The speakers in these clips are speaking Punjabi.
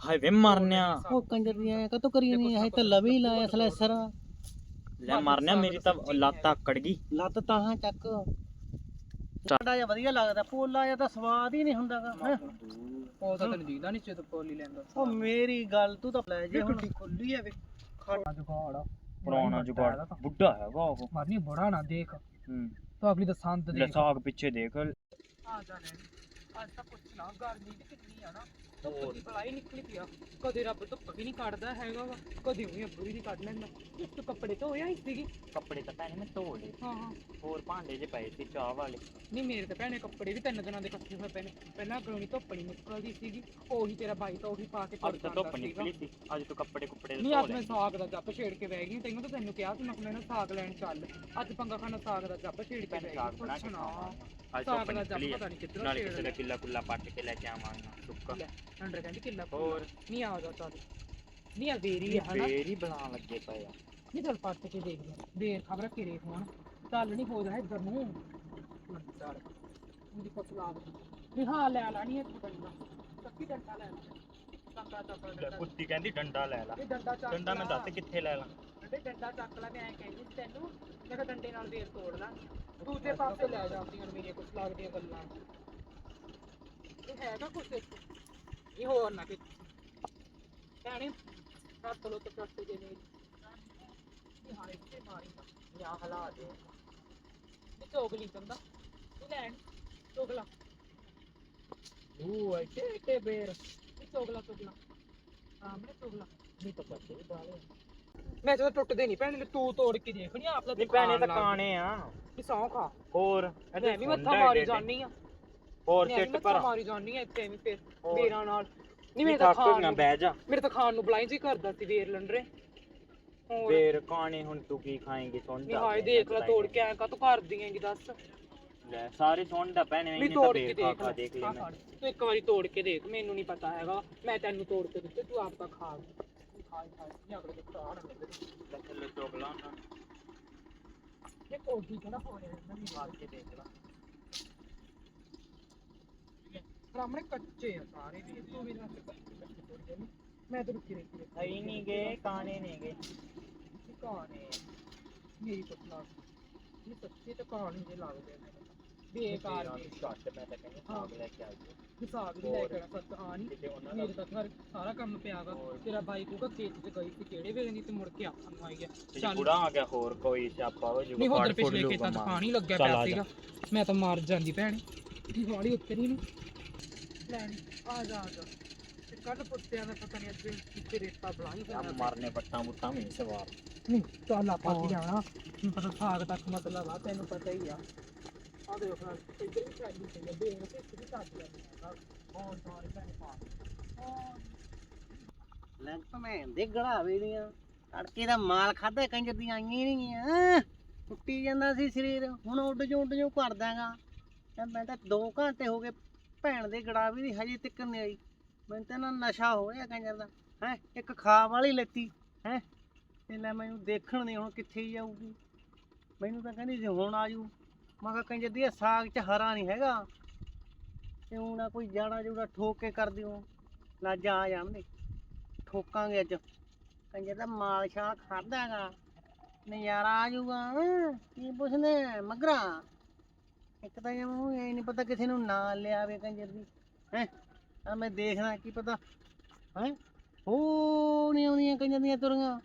ਹਾਏ ਵੇ ਮਰਨਿਆ। ਉਹ ਕੰਜਰ ਦੀਆਂ ਕਤੋਂ ਕਰੀ ਨਹੀਂ ਹੈ ਤਾਂ ਲਵੀ ਲਾਇਆ ਸਲੈਸਰ। ਲੈ ਮਰਨਿਆ ਮੇਰੀ ਤਾਂ ਲੱਤ ਆਕੜ ਗਈ। ਲੱਤ ਤਾਹਾਂ ਚੱਕ। ਸਾਡਾ ਜਿਹਾ ਵਧੀਆ ਲੱਗਦਾ। ਪੋਲਾ ਜਿਹਾ ਤਾਂ ਸਵਾਦ ਹੀ ਨਹੀਂ ਹੁੰਦਾਗਾ ਉਹ ਤਾਂ ਤੈਨੂੰ ਦੀਦਾ ਨਹੀਂ ਚੇਤ ਪੋਲੀ ਲੈਂਦਾ ਉਹ ਮੇਰੀ ਗੱਲ ਤੂੰ ਤਾਂ ਲੈ ਜੇ ਹੁਣ। ਖੁੱਲੀ ਹੈ ਵੇ ਖਾਣਾ ਜੁਗਾੜ ਪੁਰਾਣਾ ਜੁਗਾੜ। ਬੁੱਢਾ ਹੈਗਾ ਉਹ। ਮਰਨੀ ਬੜਾ ਨਾ ਦੇਖ। ਹੂੰ। ਤੂੰ ਅਗਲੀ ਦਾ ਸੰਤ ਲੈ ਦੇਖ। ਸਾਗ ਪਿੱਛੇ ਦੇਖ। ਆ ਜਾ ਲੈ। ਅੱਜ ਤਾਂ ਕੁਛ ਨਾ ਗਰਮੀ ਕਿੰਨੀ ਆ ਨਾ। ਧੁੱਪ ਦੀ ਬਲਾਈ ਨਿਕਲੀ ਪਿਆ ਕਦੇ ਰੱਬ ਧੁੱਪ ਵੀ ਨਹੀਂ ਕੱਢਦਾ ਹੈਗਾ ਵਾ ਕਦੇ ਵੀ ਅੱਬੂ ਵੀ ਕੱਢ ਲੈਂਦਾ। ਇੱਕ ਕੱਪੜੇ ਧੋਇਆ ਹੀ ਸੀਗੀ। ਕੱਪੜੇ ਤਾਂ ਭੈਣੇ ਮੈਂ ਧੋ ਲਏ। ਹਾਂ ਹਾਂ। ਹੋਰ ਭਾਂਡੇ ਜੇ ਪਏ ਸੀ ਚਾਹ ਵਾਲੇ। ਨਹੀਂ ਮੇਰੇ ਤਾਂ ਭੈਣੇ ਕੱਪੜੇ ਵੀ ਤਿੰਨ ਦਿਨਾਂ ਦੇ ਇਕੱਠੇ ਹੋਏ ਪਏ ਨੇ। ਪਹਿਲਾਂ ਗਲੋਂ ਧੁੱਪ ਨਹੀਂ ਨਿਕਲਦੀ ਸੀਗੀ। ਉਹੀ ਤੇਰਾ ਬਾਈ ਤਾਂ ਉਹੀ ਪਾ ਕੇ ਅੱਜ ਤਾਂ ਤੁਰ ਧੁੱਪ ਜਾਂਦਾ ਸੀਗਾ। ਨਿਕਲੀ ਸੀ। ਅੱਜ ਤੂੰ ਕੱਪੜੇ ਕੁੱਪੜੇ ਨਹੀਂ ਧੋ ਅੱਜ ਮੈਂ ਲੈ ਸਾਗ ਦਾ ਜੱਪ ਛੇੜ ਕੇ ਬਹਿ ਗਈ ਤੈਨੂੰ ਤਾਂ ਤੈਨੂੰ ਕਿਹਾ ਸੀ ਮੈਂ ਕਿਹਾ ਸਾਗ ਲੈਣ ਚੱਲ। ਅੱਜ ਪੰਗਾ ਖਾਣਾ ਸਾਗ ਦਾ ਜੱਪ ਛੇੜ ਕੇ ਬਹਿ ਸਾਗ ਗਈ। ਬਣਾ ਕੇ। ਅੱਜ ਦਾ ਜੱਪ ਨਿਕਲੀ ਪਤਾ ਨਹੀਂ ਕਿੱਧਰੋਂ ਨਾਲੇ ਕਿਸੇ ਦਾ ਕਿੱਲਾ ਕੁੱਲਾ ਪੱਟ ਕੇ ਲੈ ਕੇ ਆਵਾਂਗਾ ਸੁੱਕਾ। ਅੰਡਰ ਕਹਿੰਦੀ ਕਿੱਲਾ ਹੋਰ? ਨਹੀਂ ਆ ਜਾ ਚੱਲ। ਨਹੀਂ ਆ ਵੇਰੀ ਆ ਹਨਾ? ਫੇਰ ਹੀ ਬਣਾ ਲੱਗੇ ਪਏ ਆ। ਨਹੀਂ ਚੱਲ ਪੱਟ ਕੇ ਦੇਖ ਲਿਆ ਦੇਰ ਖਬਰ ਕਿਰੇ ਹੋਣ ਚੱਲ ਨਹੀਂ ਹੋ ਜਾ ਇੱਧਰ ਨੂੰ। ਚੱਲ ਉਹਦੀ ਫਸਲ ਆ ਨਹੀਂ ਹਾਂ ਲੈ ਲਾ ਨਹੀਂ ਇੱਥੇ ਡੰਡਾ ਸੱਕੀ ਡੰਡਾ ਲੈ ਲਾ। ਕੁੱਤੀ ਕਹਿੰਦੀ ਡੰਡਾ ਲੈ ਲੈ। ਡੰਡਾ ਮੈਂ। ਦੱਸ ਕਿੱਥੇ ਲੈ ਲਾਂ? ਡੰਡੇ ਡੰਡਾ ਚੱਕ ਲੈ ਮੈਂ ਐਂ ਕਹਿੰਦੀ ਸੀ ਤੈਨੂੰ ਮੈਂ ਕਿਹਾ ਡੰਡੇ ਨਾਲ ਵੇਰ ਤੋੜ ਲਾਂ। ਦੂਜੇ ਪਾਸੇ ਲੈ ਜਾਂਦੀਆਂ ਨੇ ਮੇਰੀਆਂ ਕੁਛ ਲੱਗਦੀਆਂ ਗੱਲਾਂ। ਇਹ ਹੈਗਾ ਕੁਛ ਇੱਥੇ? ਇਹ ਹੋਰ ਨਾ ਕਿ ਭੈਣੇ ਹੱਥ ਲੋ ਤੇ ਕੱਟ ਜੇ ਨੇ ਇਹ ਹਾਰੇ ਤੇ ਮਾਰੀ ਜਾਂ ਹਲਾ ਦੇ। ਇਹ ਚੋਗਲੀ ਕੰਦਾ ਇਹ ਲੈਣ ਚੋਗਲਾ ਉਹ ਇੱਥੇ ਇੱਥੇ ਬੇਰ। ਇਹ ਚੋਗਲਾ ਚੋਗਲਾ ਸਾਹਮਣੇ ਚੋਗਲਾ ਨਹੀਂ ਤਾਂ ਬੱਚੇ ਬਾਲੇ ਮੈਂ ਜਦੋਂ ਟੁੱਟਦੇ ਨਹੀਂ ਭੈਣੇ ਤੂੰ ਤੋੜ ਕੇ ਦੇਖ ਨਹੀਂ ਆਪ ਦਾ ਨਹੀਂ ਭੈਣੇ ਤਾਂ ਕਾਣੇ ਆ। ਵੀ ਸੌਂ ਖਾ। ਹੋਰ ਮੈਂ ਵੀ ਮੱਥਾ ਮਾਰੀ ਜਾਨੀ ਆ। ਹੋਰ ਮੈਂ ਵੀ ਸਿੱਟ ਮੱਥਾ ਪਰ ਮਾਰੀ ਜਾਨੀ ਆ ਇੱਥੇ ਐਵੇਂ ਫਿਰ ਹੋਰ। ਨਾਲ। ਨਹੀਂ ਮੇਰੇ ਤਾਂ ਖਾਣ ਨਾ ਨੂੰ ਬਹਿ ਜਾ। ਮੇਰੇ ਤਾਂ ਖਾਣ ਨੂੰ ਬਲਾਈ ਜੀ ਕਰਦਾ ਸੀ ਵੇਰ ਲੰਡਰੇ। ਹੋਰ। ਫੇਰ ਕਾਣੇ ਹੁਣ ਤੂੰ ਕੀ ਖਾਏਂਗੀ ਸੁਣ ਨਹੀਂ ਹਾਏ ਦੇਖ ਲੈ ਤੋੜ ਕੇ ਆਇਆ ਕਾ ਤੂੰ ਕਰ ਦਿਆਂਗੀ ਦੱਸ। ਲੈ ਸਾਰੇ ਸੁਣਦਾ ਭੈਣੇ ਨਹੀਂ ਇਹਨੇ ਤਾਂ ਤੋੜ ਕੇ ਦੇਖ ਲੈ ਦੇਖ। ਤੂੰ ਇੱਕ ਵਾਰੀ ਤੋੜ ਕੇ ਦੇਖ ਮੈਨੂੰ ਨਹੀਂ ਪਤਾ ਹੈਗਾ। ਮੈਂ ਤੈਨੂੰ ਤੋੜ ਕੇ ਦਿੱਤੇ ਤੂੰ ਆਪ ਤਾਂ ਖਾ। ਲੈ ਖਾ ਖਾ ਨਹੀਂ ਨਾ ਸਾਹਮਣੇ ਕੱਚੇ ਆ। ਸਾਰੇ ਵੀ ਤੂੰ ਵੀ ਨਾ ਮੈਂ ਤੇ ਰੁਕੀ ਰਹੀ ਹੈ ਨਹੀਂ ਗਏ ਕਾਣੇ ਨਹੀਂ ਗਏ ਕਹਾਣੀ ਮੇਰੀ ਪਤਲਾ ਇਹ ਸੱਚੀ ਤਾਂ ਕਹਾਣੀ ਦੇ ਲੱਗਦੇ ਨੇ। ਬੇਕਾਰ ਦੀ ਛੱਟ ਮੈਂ ਤਾਂ ਕਹਿੰਦਾ ਸਾਗ ਲੈ ਕੇ ਆਈਏ। ਹਿਸਾਬ ਵੀ ਲੈ ਕੇ ਸੱਚ ਆ ਨਹੀਂ ਕਿਤੇ ਉਹਨਾਂ ਦਾ ਮੇਰੇ ਤਾਂ ਘਰ ਸਾਰਾ ਕੰਮ ਪਿਆ ਵਾ। ਤੇਰਾ ਬਾਈ ਕੂਗਾ ਖੇਤ 'ਚ ਗਈ ਸੀ ਕਿਹੜੇ ਵੇਲੇ ਦੀ ਤੇ ਮੁੜ ਕੇ ਆਖਣ ਨੂੰ ਆਈ ਜੇ ਚੱਲ। ਬੁੜਾ ਆ ਗਿਆ ਹੋਰ ਕੋਈ ਸਿਆਪਾ ਹੋ ਜਾਊਗਾ ਨਹੀਂ ਫੁੜ ਪਿਛਲੇ ਖੇਤਾਂ 'ਚ। ਪਾਣੀ ਲੱਗਿਆ ਪਿਆ ਸੀਗਾ। ਮੈਂ ਤਾਂ ਮਰ ਜਾਂਦੀ ਭੈਣ। ਦੀਵਾਲੀ ਉੱਤਰੀ ਨਹੀਂ ਲੈਣ ਆ ਜਾ ਆ ਜਾ। ਤੇ ਕੱਲ ਪੁੱਤਿਆਂ ਦਾ ਪਤਾ ਨਹੀਂ ਅੱਜ ਕਿੱਥੇ ਰੇਤਾ ਬਲਾਈ ਆ ਮਾਰਨੇ ਪੱਟਾਂ ਬੁੱਟਾਂ ਵੀ ਨੀ ਸਵਾਰ। ਨਹੀਂ ਚੱਲ ਆਪਾਂ ਜਾਣਾ। ਪਤਾ ਸਾਗ ਤੱਕ ਮਤਲਬ ਆ ਤੈਨੂੰ ਪਤਾ ਹੀ ਆ। ਆ ਦੇਖ ਲੈ ਇੱਧਰ ਵੀ ਚਾਹੀਦੀ ਸੀ ਲੱਭੇ ਨੇ ਤੇ ਇੱਧਰ ਵੀ ਚਾਹੀਦੀ ਹੋਰ ਸਾਰੇ ਭੈਣ ਪਾ ਲੈ ਭੈਣ ਦੇ ਗੜਾਵੇ ਦੀਆਂ ਤੜਕੇ ਦਾ ਮਾਲ ਖਾਦਾ ਕੰਜਰ ਦੀਆਂ ਆਈਆਂ ਨਹੀਂ ਆ। ਟੁੱਟੀ ਜਾਂਦਾ ਸੀ ਸਰੀਰ। ਹੁਣ ਉੱਡ ਜੋ ਉੱਡ ਜੋ ਕਰਦਾਗਾ ਤੇ ਮੈਂ ਤਾਂ 2 ਘੰਟੇ ਹੋ ਗਏ ਭੈਣ ਦੇ ਗੜਾਵੇ ਦੀ ਹਜੇ ਤੱਕ ਨਹੀਂ ਆਈ। ਮੈਨੂੰ ਤਾਂ ਨਾ ਨਸ਼ਾ ਹੋ ਰਿਹਾ ਕੰਜਰ ਦਾ। ਹੈ? ਇੱਕ ਖਾ ਵਾਲੀ ਲੈਤੀ। ਹੈ? ਤੇ ਲੈ ਮੈਨੂੰ ਦੇਖਣ ਨਹੀਂ ਹੁਣ ਕਿੱਥੇ ਜਾਊਗੀ। ਮੈਨੂੰ ਤਾਂ ਕਹਿੰਦੀ ਸੀ ਹੁਣ ਆਜੂ ਮੈਂ ਕਿਹਾ ਕੰਜਰ ਦੀ ਸਾਗ ਚ ਹਰਾ ਨਹੀਂ ਹੈਗਾ। ਤੇ ਹੁਣ ਨਾ ਕੋਈ ਜਾਣਾ ਜੂੜਾ ਠੋਕ ਕੇ ਕਰ ਦਿਓ। ਨਾ ਜਾ ਜਾਂਦੇ ਠੋਕਾਂਗੇ ਅੱਜ। ਕੰਜਰ ਦਾ ਮਾਲ ਛਾਲ ਖਾਦਾਗਾ ਨਜ਼ਾਰਾ ਆ ਜਾਊਗਾ। ਕੀ ਪੁੱਛਦੇ ਮਗਰਾ। ਇੱਕ ਤਾਂ ਜਮੂ ਇਹ ਨਹੀਂ ਪਤਾ ਕਿਸੇ ਨੂੰ ਨਾਂ ਲਿਆਵੇ ਕੰਜਰ ਦੀ ਹੈ? ਆ ਮੈਂ ਦੇਖਣਾ ਕੀ ਪਤਾ। ਹੈ? ਹੋ ਨਹੀਂ ਆਉਂਦੀਆਂ ਕੰਜਰ ਦੀਆਂ ਤੁਰੀਆਂ।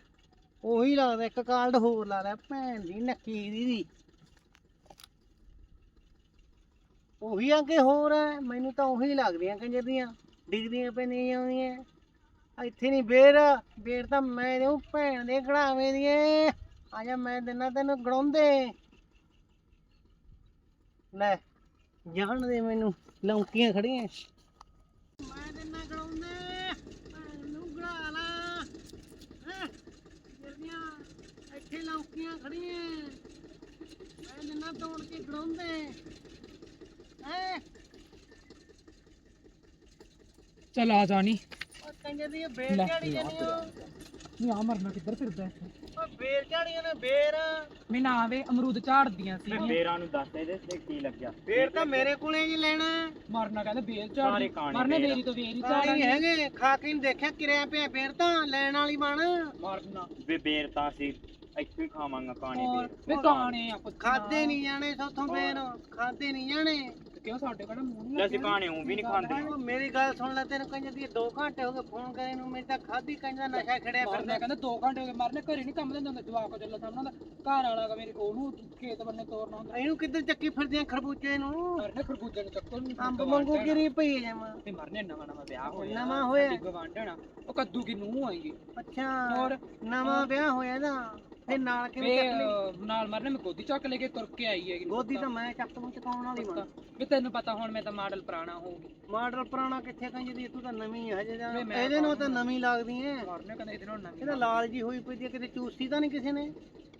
ਉਹੀ ਲੱਗਦਾ, ਇੱਕ ਕਾਲਡ ਹੋਰ ਲਾ ਲੈ ਭੈਣ ਦੀ, ਨੱਕੀ ਦੀ ਦੀ ਉਹੀ ਆ ਕਿ ਹੋਰ ਹੈ ਮੈਨੂੰ ਤਾਂ ਉਹੀ ਲੱਗਦੀਆਂ ਕੰਜਰ ਦੀਆਂ ਡਿੱਗਦੀਆਂ ਆਉਂਦੀਆਂ ਇੱਥੇ ਨਹੀਂ ਬੇਰ ਬੇਰ ਤਾਂ ਮੈਂ ਦੇਉ ਭੈਣ ਦੇ ਘੜਾਵੇਂ ਦੀਏ ਆ ਜਾ ਮੈਂ ਦਿਨਾ ਤੈਨੂੰ ਗੜਾਉਂਦੇ ਲੈ, ਜਾਣ ਦੇ ਮੈਨੂੰ, ਲੌਂਕੀਆਂ ਖੜੀਆਂ। ਮੈਂ ਦਿਨਾ ਗੜਾਉਂਦੇ ਭੈਣ ਨੂੰ ਗੜਾ ਲਾ। ਹੈਂ, ਜਿਹੜੀਆਂ ਇੱਥੇ ਲੌਂਕੀਆਂ ਖੜੀਆਂ। ਮੈਂ ਦਿਨਾ ਤੋੜ ਕੇ ਗੜਾਉਂਦੇ ਚੱਲ ਆ ਜਾਣੀ ਉਹ ਕੰਜਰ ਦੀ ਬੇਰ ਝਾੜੀ ਜਾਨੀ ਨਹੀਂ ਆ ਮਰਨਾ ਕਿੱਧਰ ਫਿਰਦਾ ਇੱਥੇ? ਉਹ ਬੇਰ ਝਾੜੀਆਂ ਨੇ ਬੇਰ। ਮੈਂ ਨਾ ਵੇ ਅਮਰੂਦ ਝਾੜਦੀਆਂ ਸੀ। ਬੇਰਾਂ ਨੂੰ ਦੱਸ ਦੇ ਤੇ ਕੀ ਲੱਗਿਆ। ਬੇਰ ਤਾਂ ਮੇਰੇ ਕੋਲੇ ਹੀ ਲੈਣਾ। ਮਰਨਾ ਕਹਿੰਦੇ ਝਾੜਦੀ ਕਾਣੇ ਮਰਨੇ ਬੇਰ। ਮੇਰੀ ਤੋਂ ਕਾਲੀ ਝਾੜਾਂਗੇ। ਹੈਗੇ ਖਾ ਕੇ ਨੀ ਦੇਖਿਆ ਕਿਰਿਆ ਪਿਆ ਬੇਰ ਤਾਂ ਲੈਣ ਵਾਲੀ ਬਣ। ਮਰਨਾ। ਵੇ ਬੇਰ ਤਾਂ ਅਸੀਂ ਇੱਥੇ ਹੀ ਖਾਵਾਂਗਾ ਕਾਣੇ ਬੇਰ। ਵੇ ਕਾਣੇ ਆ। ਖਾਦੇ ਨਹੀਂ ਜਾਣੇ ਸੋਥੋਂ ਬੇਰ ਖਾਦੇ ਨਹੀਂ ਜਾਣੇ। ਕਿਉਂ ਸਾਡੇ ਕੋਲ ਮੂੰਹ ਲੈ ਨਹੀਂ ਅਸੀਂ ਕਾਣੇ ਉਹ ਵੀ ਨਹੀਂ ਖਾਂਦੇ। ਉਹ ਮੇਰੀ ਗੱਲ ਸੁਣ ਲੈ ਤੈਨੂੰ ਕਹਿੰਦੇ ਦੀ 2 ਘੰਟੇ ਹੋ ਗਏ ਫੋਨ ਕਰੇ ਨੂੰ ਮੇਰੀ ਤਾਂ ਖਾਦੀ ਕਹਿੰਦਾ ਨਸ਼ਾ ਖੜਿਆ ਮਰਨਾ ਫਿਰਦਾ। ਕਹਿੰਦੇ 2 ਘੰਟੇ ਹੋ ਗਏ ਮਰਨੇ ਘਰੇ ਨਹੀਂ ਕੰਮ ਦਿੰਦਾ ਹੁੰਦਾ ਜਵਾਕ ਚੱਲਾ ਸਾਹਮਣਾ ਦਾ ਘਰ ਵਾਲਾ ਗਾ ਮੇਰੇ ਉਹਨੂੰ ਖੇਤ ਬੰਨੇ ਤੋਰਨਾ ਹੁੰਦਾ। ਇਹਨੂੰ ਕਿੱਧਰ ਚੱਕੀ ਫਿਰਦੀਆਂ ਖਰਬੂਜੇ ਨੂੰ? ਮਰਨੇ ਖਰਬੂਜੇ ਨੂੰ ਚੱਕੋ ਨੂੰ ਅੰਬ ਮੰਗੂ ਗਿਰੀ ਪਈ ਜਮਾ ਤੇ ਮਰਨੇ ਨਵਾਂ ਨਵਾਂ ਵਿਆਹ ਹੋਇਆ ਨਵਾਂ ਹੋਇਆ। ਸਾਡੀ ਗਵਾਂਢਣਾ ਉਹ ਕੱਦੂ ਕੀ ਨੂੰਹ ਆਏਗੀ ਅੱਛਾ ਹੋਰ? ਨਵਾਂ ਵਿਆਹ ਹੋਇਆ ਨਾਲ ਕਿਵੇਂ ਚੱਕ ਲਈ? ਨਾਲ ਮਰਨੇ ਮੈਂ ਗੋਦੀ ਚੱਕ ਲੈ ਕੇ ਤੁਰ ਕੇ ਆਈ ਹੈਗੀ। ਗੋਦੀ ਤਾਂ ਮੈਂ ਚੱਕ ਨੂੰ ਚਕਾਉਣ ਵਾਲੀ ਬਣ ਵੀ ਤੈਨੂੰ ਪਤਾ ਹੁਣ ਮੈਂ ਤਾਂ ਮਾਡਲ ਪੁਰਾਣਾ ਹੋਊਗੀ ਮਾਡਲ ਪੁਰਾਣਾ ਕਿੱਥੇ ਕਹਿੰਦੀ ਤੂੰ ਤਾਂ ਨਵੀਂ ਹੈ ਹਜੇ ਮੈਂ ਇਹਦੇ ਨੂੰ ਤਾਂ। ਨਵੀਂ ਲੱਗਦੀ ਐ। ਮਰਨੇ ਕਹਿੰਦੇ ਇਹਦੇ ਨਾਲ ਨਵੀਂ ਇਹਦਾ ਲਾਲ ਜੀ ਹੋਈ ਪਈ ਦੀ ਕਿਤੇ ਚੂਸੀ ਤਾਂ ਨਹੀਂ ਕਿਸੇ ਨੇ?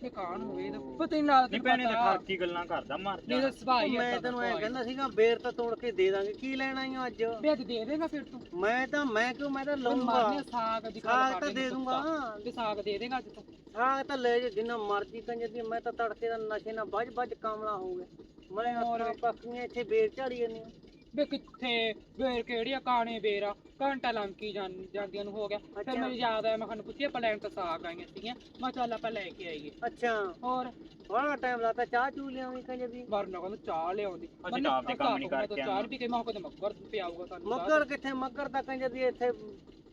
ਇਹ ਕਾਣ ਹੋਵੇ ਇਹਦਾ ਪਤਾ ਹੀ ਨਾਲ ਨਹੀਂ ਭੈਣੇ ਤੇ ਖਾਕੀ ਗੱਲਾਂ ਕਰਦਾ ਮਰ ਨਹੀਂ ਜਾ। ਸੁਭਾਅ ਹੀ ਮੈਂ ਤੈਨੂੰ ਐ ਕਹਿੰਦਾ ਸੀਗਾ ਬੇਰ ਤਾਂ ਤੋੜ ਕੇ ਦੇ ਦਾਂਗੇ ਕੀ ਲੈਣ ਹੋ ਅੱਜ? ਅੱਜ ਦੇ ਦੇਗਾ ਫਿਰ ਤੂੰ। ਮੈਂ ਤਾਂ ਮੈਂ ਕਿਉਂ ਮੈਂ ਤਾਂ ਮਰਨੇ ਲਊਂਗਾ। ਸਾਗ ਦੀ ਗੱਲ ਸਾਗ ਕਰ ਤਾਂ ਲਈ ਦੇ ਤੂੰ ਦੂੰਗਾ। ਤੇ ਸਾਗ ਦੇ ਦੇਗਾ ਅੱਜ ਤੂੰ। ਸਾਗ ਤਾਂ ਲੈ ਜੇ ਜਿੰਨਾ ਮਰਜ਼ੀ ਦੀ ਮੈਂ ਤਾਂ ਤੜਕੇ ਦਾ ਨਸ਼ੇ ਨਾਲ ਵੱਜ ਵੱਜ ਕਾਮਲਾ ਹੋ ਗਿਆ। ਮੈਂ ਹੋਰ। ਆਪਣਾ ਪੱਕੀਆਂ ਇੱਥੇ ਬੇਰ ਝਾੜੀ ਜਾਂਦੀ ਵੇ ਕਿੱਥੇ? ਵੇਰ ਕਿਹੜੀਆਂ ਕਾਣੇ ਬੇਰਾ ਘੰਟਾ ਲੰਕੀ ਜਾਂਦੀਆਂ ਨੂੰ ਹੋ ਗਿਆ। ਫਿਰ ਅੱਛਾ। ਮੈਨੂੰ ਯਾਦ ਆਇਆ ਮੈਂ ਖਾਨੂੰ ਪੁੱਛਿਆ ਪਲਾਨ ਤਾਂ ਸਾਗ ਆਈਆਂ ਸੀਗੀਆਂ। ਮੈਂ ਚੱਲ ਆਪਾਂ ਲੈ ਕੇ ਆਈਏ। ਅੱਛਾ। ਹੋਰ? ਬੜਾ ਟਾਈਮ ਲਾਤਾ ਚਾਹ ਚੂ ਲਿਆਉਣੀ ਕੰਜਰ ਦੀ ਵਰਨਾ ਕਹਿੰਦਾ ਚਾਹ ਲਿਆਉਂਦੀ। ਅਸੀਂ ਤਾਂ ਆਪਦੇ ਕੰਮ ਨੀ ਕਰਕੇ ਚਾਹ। ਵੀ ਕੇ ਮੈਂ ਕਿਹਾ ਮੱਗਰ ਪਿਆਊਗਾ ਸਾਨੂੰ ਚਾਹ। ਮੱਗਰ ਕਿੱਥੇ? ਮੱਗਰ ਤਾਂ ਕੰਜਰ ਦੀ ਇੱਥੇ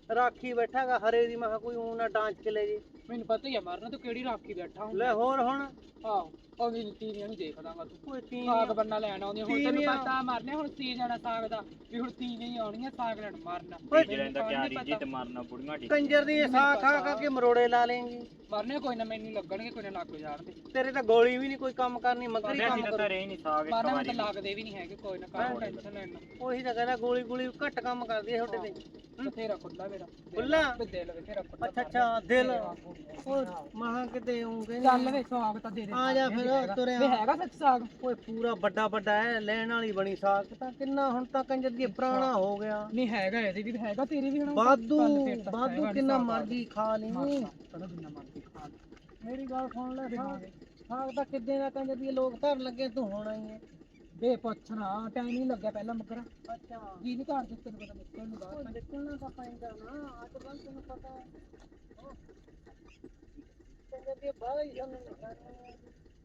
ਰਾਖੀ ਬੈਠਾਗਾ ਹਰੇ ਦੀ ਮੈਂ ਕਿਹਾ ਕੋਈ ਊਂ ਨਾ ਡਾਂਚ ਕੇ ਲੈ ਜੇ। ਮੈਨੂੰ ਪਤਾ ਹੀ ਆ ਮਰਨਾ ਤੂੰ ਕਿਹੜੀ ਰਾਖੀ ਬੈਠਾ ਹੁਣ। ਲੈ ਹੋਰ ਹੁਣ। ਆਹੋ ਉਹ ਵੀ ਤੀਵੀਆਂ ਨੂੰ ਦੇਖਦਾਗਾ ਤੂੰ। ਕੋਈ ਤੀ ਸਾਗ ਬੰਨਾ ਲੈਣ ਆਉਂਦੀ ਹੁਣ ਤੈਨੂੰ ਤੀਵੀਆਂ। ਪਤਾ ਮਰਨੇ ਹੁਣ ਸੀ ਜਾਣਾ ਸਾਗ ਦਾ ਵੀ ਹੁਣ ਤੀਵੀਆਂ ਹੀ ਆਉਣੀਆਂ ਸਾਗ ਲੈਣ ਮਰਨਾ। ਤੀਜੇ ਦਿਨ ਦਾ ਕਿਆ ਰੀਜੀ ਤੇ ਮਾਰਨਾ ਬੁੜੀਆਂ ਢੀ ਕੰਜਰ ਦੀ ਸਾਗ ਖਾ ਖਾ ਕੇ ਮਰੋੜੇ ਲਾ ਲੇਂਗੀ ਮਰਨੇ ਕੋਈ ਨਾ ਮੈਨੂੰ ਲੱਗਣਗੇ ਕੋਈ ਨਾ ਲੱਗ ਜਾਣਗੇ ਤੇਰੇ ਤਾਂ ਗੋਲੀ ਵੀ ਨਹੀਂ ਕੋਈ ਕੰਮ ਕਰਨੀ ਮੱਗਰ ਹੀ ਅਸੀਂ ਕੰਮ ਤਾਂ ਕਰੂ। ਘਰੇ ਹੀ ਨਹੀਂ ਸਾਗ ਇੱਕ ਮਰਨੇ ਵਾਰੀ। ਮੈਨੂੰ ਤਾਂ ਲੱਗਦੇ ਵੀ ਨਹੀਂ ਹੈਗੇ ਕੋਈ ਨਾ ਕਾਹ ਟੈਨਸ਼ਨ ਲੈਣਾ ਉਹੀ ਤਾਂ ਕਹਿੰਦਾ ਗੋਲੀ ਗੋਲੀ ਘੱਟ ਕੰਮ ਕਰਦੀ ਹੈ ਤੁਹਾਡੇ ਤੇ। ਬਥੇਰਾ ਖੁੱਲਾ ਮੇਰਾ। ਖੁੱਲਾ? ਤੇ ਦਿਲ ਬਥੇਰਾ ਖੁੱਲਾ ਅੱਛਾ ਅੱਛਾ ਦਿਲ। ਉਹ ਮਹਾ ਕਿਤੇ ਉਂਗੇ ਚੱਲ ਵੇ ਸਾਗ ਤਾਂ ਦੇ ਦੇ ਆ ਜਾ ਫਿਰ ਤੁਰਿਆ ਵੇ ਹੈਗਾ ਸੱਚ ਸਾਗ? ਓਏ ਪੂਰਾ ਵੱਡਾ ਵੱਡਾ ਹੈ ਲੈਣ ਵਾਲੀ ਬਣੀ ਸਾਗ ਤਾਂ ਕਿੰਨਾ ਹੁਣ ਤਾਂ ਕੰਜਰ ਦੀ ਪੁਰਾਣਾ ਹੋ ਗਿਆ। ਨਹੀਂ ਹੈਗਾ ਇਹਦੇ ਵੀ ਹੈਗਾ ਤੇਰੀ ਵੀ ਹੁਣ। ਹੈਗਾ ਨੀ ਕਿੰਨਾ। ਮਰਜ਼ੀ ਖਾ ਲਈ। ਚਲੋ ਜਿੰਨਾ ਮਰਜ਼ੀ ਖਾ ਲੈ। ਮੇਰੀ ਗੱਲ ਸੁਣ ਲੈ ਸਾਗ ਸਾਗ ਤਾਂ ਕਿੱਦੇ ਦਾ ਕੰਜਰ ਦੀ ਲੋਕ ਧਰ ਲੱਗੇ ਤੂੰ ਹੋਣਾ ਹੀ ਹੈ ਵੇ ਪੁੱਛਣਾ ਟਾਈਮ ਨਹੀਂ ਲੱਗਿਆ ਪਹਿਲਾਂ ਮਗਰ ਅੱਛਾ। ਜੀ ਨਹੀਂ ਘਰ ਦੇ ਤੈਨੂੰ ਪਤਾ ਨਿਕਲਣ ਨੂੰ ਬਾਹਰ। ਨਿਕਲਣਾ ਤਾਂ ਪੈਂਦਾ ਨਾ ਅੱਜ ਕੱਲ ਤੈਨੂੰ ਪਤਾ ਹੈ। ਕੰਜਰ ਦੀ ਬਾਹਰ ਹੀ ਸਾਨੂੰ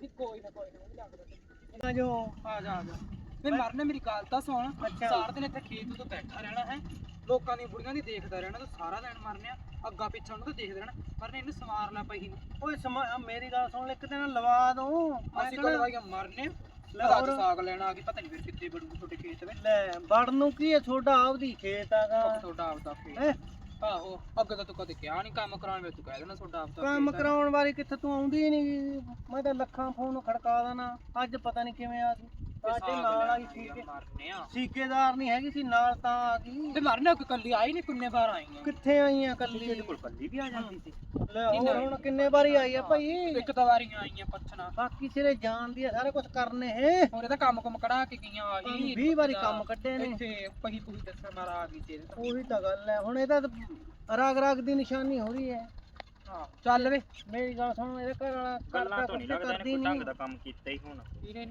ਵੀ ਕੋਈ ਨਾ ਕੋਈ ਨਾ ਉਹ ਲੱਗਦਾ ਜੋ ਆ ਜਾ ਆ ਜਾ। ਵੇ ਮਰਨੇ ਮੇਰੀ ਗੱਲ ਤਾਂ ਸੁਣ। ਅੱਛਾ। ਸਾਰਾ ਦਿਨ ਇੱਥੇ ਖੇਤ ਤੋਂ ਬੈਠਾ ਰਹਿਣਾ ਹੈ। ਲੋਕਾਂ ਦੀਆਂ ਬੁੜੀਆਂ ਦੀ ਦੇਖਦਾ ਰਹਿਣਾ ਤੂੰ ਸਾਰਾ ਦਿਨ ਮਰਨਿਆ ਅੱਗਾ ਪਿੱਛਾ ਨੂੰ ਤਾਂ ਦੇਖਦਾ ਰਹਿਣਾ। ਮਰਨੇ ਇਹਨੂੰ ਸਮਾਰ ਲੈ ਪਈ ਓਏ ਮੇਰੀ ਗੱਲ ਸੁਣ ਲੈ ਇੱਕ ਦਿਨ ਲਵਾ ਦੂੰ ਮੈਂ ਅਸੀਂ ਕਹਿਣਾ- ਕੋਲ ਵਾਈਆਂ ਮਰਨੇ ਲੈ ਅੱਜ ਹੋਰ। ਸਾਗ ਲੈਣਾ ਆ ਗਈ ਪਤਾ ਨਹੀਂ ਫਿਰ ਕਿੱਥੇ ਬੜੂ ਤੁਹਾਡੇ ਖੇਤ ਵਿੱਚ ਲੈ ਵੜ ਨੂੰ ਕੀ ਹੈ ਤੁਹਾਡਾ ਆਪਦੀ ਖੇਤ ਆਗਾ ਤੁਹਾਡਾ ਆਪਦਾ ਖੇਤ ਹੈਂ? ਆਹੋ ਅੱਗੇ ਤਾਂ ਤੂੰ ਕਦੇ ਕਿਹਾ ਨਹੀਂ ਕੰਮ ਕਰਾਉਣ ਵੇ ਤੂੰ ਕਹਿ ਦੇਣਾ ਤੁਹਾਡਾ ਆਪਦਾ ਕੰਮ ਖੇਤ ਆ। ਕਰਾਉਣ ਵਾਲੀ ਕਿੱਥੇ ਤੂੰ ਆਉਂਦੀ ਨਹੀਂ ਮੈਂ ਤਾਂ ਲੱਖਾਂ ਫੋਨ ਖੜਕਾ ਦੇਣਾ ਅੱਜ ਪਤਾ ਨਹੀਂ ਕਿਵੇਂ ਆ ਗਈ ਸਾਡੇ ਸਾਗ ਨਾਲ ਆਈ ਲੈਣ ਸੀਕੇ ਮਰਨੇ ਆ। ਸੀਕੇਦਾਰ ਨਹੀਂ ਹੈਗੀ ਸੀ ਨਾਲ ਤਾਂ ਆ ਗਈ। ਤੇ ਮਰਨੇ ਕਿ ਕੱਲੀ ਆਈ ਨਹੀਂ ਕਿੰਨੇ ਵਾਰ ਆਈ ਆ? ਕਿੱਥੇ ਆਈਆਂ ਕੱਲੀ? ਇਹਦੇ ਕੋਲ ਕੱਲੀ ਵੀ ਆ ਜਾਂਦੀ ਸੀ। ਲੈ ਹੋਰ ਹੁਣ ਕਿੰਨੇ ਵਾਰੀ ਆਈ ਆ ਭਾਈ? ਇੱਕ ਤਾਂ ਵਾਰੀ ਆਈਆਂ ਪੁੱਛਣਾ। ਬਾਕੀ ਸਿਰੇ ਜਾਣਦੀ ਆ ਸਾਰਾ ਕੁਝ ਕਰਨੇ ਹੈ ਹੋਰ ਇਹਦਾ ਕੰਮ ਕੁਮ ਕਢਾ ਕੇ ਗਈਆਂ ਆ ਗਈ 20 ਵਾਰੀ ਕੰਮ ਕੱਢੇ ਨੇ। ਇੱਥੇ ਪਹੀ ਪਹੀ ਦੱਸਣ ਮਾਰਾ ਆ ਗਈ ਤੇਰੇ ਤੋਂ। ਉਹੀ ਤਾਂ ਗੱਲ ਹੈ। ਹੁਣ ਇਹਦਾ ਰਾਗ ਰਾਗ ਦੀ ਨਿਸ਼ਾਨੀ ਹੋ ਰਹੀ ਹੈ। ਹਾਂ ਚੱਲ ਵੇ। ਮੇਰੀ ਗੱਲ ਸੁਣ ਇਹਦੇ ਘਰ ਵਾਲਾ ਗੱਲਾਂ ਕਰਦਾ ਤੋਂ ਨਹੀਂ ਕੁਝ ਲੱਗਦਾ ਇਹਨੇ ਕਰਦੀ ਕੋਈ ਢੰਗ ਨਹੀਂ ਦਾ ਕੰਮ ਕੀਤਾ ਹੀ ਹੁਣ। ਇਹਨੇ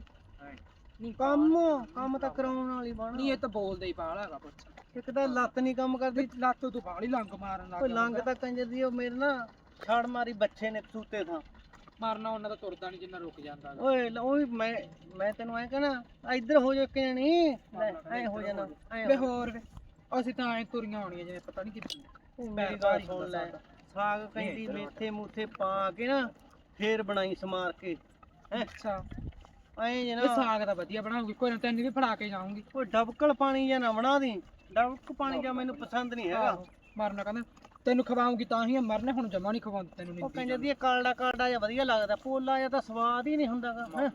ਨਹੀਂ ਕੰਮ ਕੰਮ ਤਾਂ ਕਰਾਉਣ ਵਾਲੀ ਬਣ ਨਹੀਂ ਇਹ ਤਾਂ ਬੋਲਦਾ ਹੀ ਬਾਹਲਾ ਹੈਗਾ ਪੁੱਛ ਇੱਕ ਤਾਂ ਲੱਤ ਨਹੀਂ ਕੰਮ ਕਰਦੀ। ਲੱਤ ਤੂੰ ਬਾਹਲੀ ਲੰਗ ਮਾਰਨ ਲੱਗ ਕੋਈ ਲੰਗ ਤਾਂ ਕੰਜਰ ਦੀ ਉਹ ਮੇਰੇ ਨਾ ਛੜ ਮਾਰੀ ਬੱਚੇ ਨੇ ਸੂਤੇ ਥਾਂ। ਮਾਰਨਾ ਉਹਨਾਂ ਦਾ ਤੁਰਦਾ ਨਹੀਂ ਜਿੰਨਾ ਰੁਕ ਜਾਂਦਾ। ਓਏ ਲ- ਮੈਂ ਮੈਂ ਤੈਨੂੰ ਐ ਕਹਣਾ ਇੱਧਰ ਹੋ ਜਾ ਕਿ ਨਹੀਂ ਐ ਹੋ ਜਾਣਾ ਐ ਵੇ ਹੋਰ ਵੇ ਅਸੀਂ ਤਾਂ ਐ ਤੁਰੀਆਂ ਹੋਣੀਆਂ ਜਿਵੇਂ ਪਤਾ ਨਹੀਂ ਕਿੱਥੇ। ਮੇਰੀ ਗੱਲ ਸੁਣ ਲੈ ਸਾਗ ਕਹਿੰਦੀ ਮੇਥੇ ਮੂਥੇ ਪਾ ਕੇ ਨਾ ਫੇਰ ਬਣਾਈ ਸਮਾਰ ਕੇ। ਅੱਛਾ। ਐ ਇਹ ਜਨਾ ਸਾਗ ਦਾ ਵਧੀਆ ਬਣਾਉਗੀ ਕੋਈ ਨਾ ਤੈਨੂੰ ਵੀ ਫੜਾ ਕੇ ਜਾਊਂਗੀ। ਕੋਈ ਡਬਕਲ ਪਾਣੀ ਜਾਂ ਨਾ ਬਣਾ ਦੀ। ਡਬਕ ਪਾਣੀ ਜਾਂ ਮੈਨੂੰ ਪਸੰਦ ਨਹੀਂ ਹੈਗਾ। ਆਹੋ, ਮਰਨਾ ਕਹਿੰਦਾ ਤੈਨੂੰ ਖਵਾਉਂਗੀ ਤਾਂ ਹੀ ਆ, ਮਰਨੇ ਹੁਣ ਜਮਾ ਨਹੀਂ ਖਵਾਉਂਦੀ ਤੈਨੂੰ ਉਹ ਕਹਿੰਦੇ ਦੀ ਕਾਲਡਾ ਕਾਲਡਾ ਜਿਹਾ ਵਧੀਆ ਲੱਗਦਾ ਪੋਲਾ ਜਿਹਾ ਤਾਂ ਸਵਾਦ ਹੀ ਨਹੀਂ ਹੁੰਦਾਗਾ ਹੈਂ।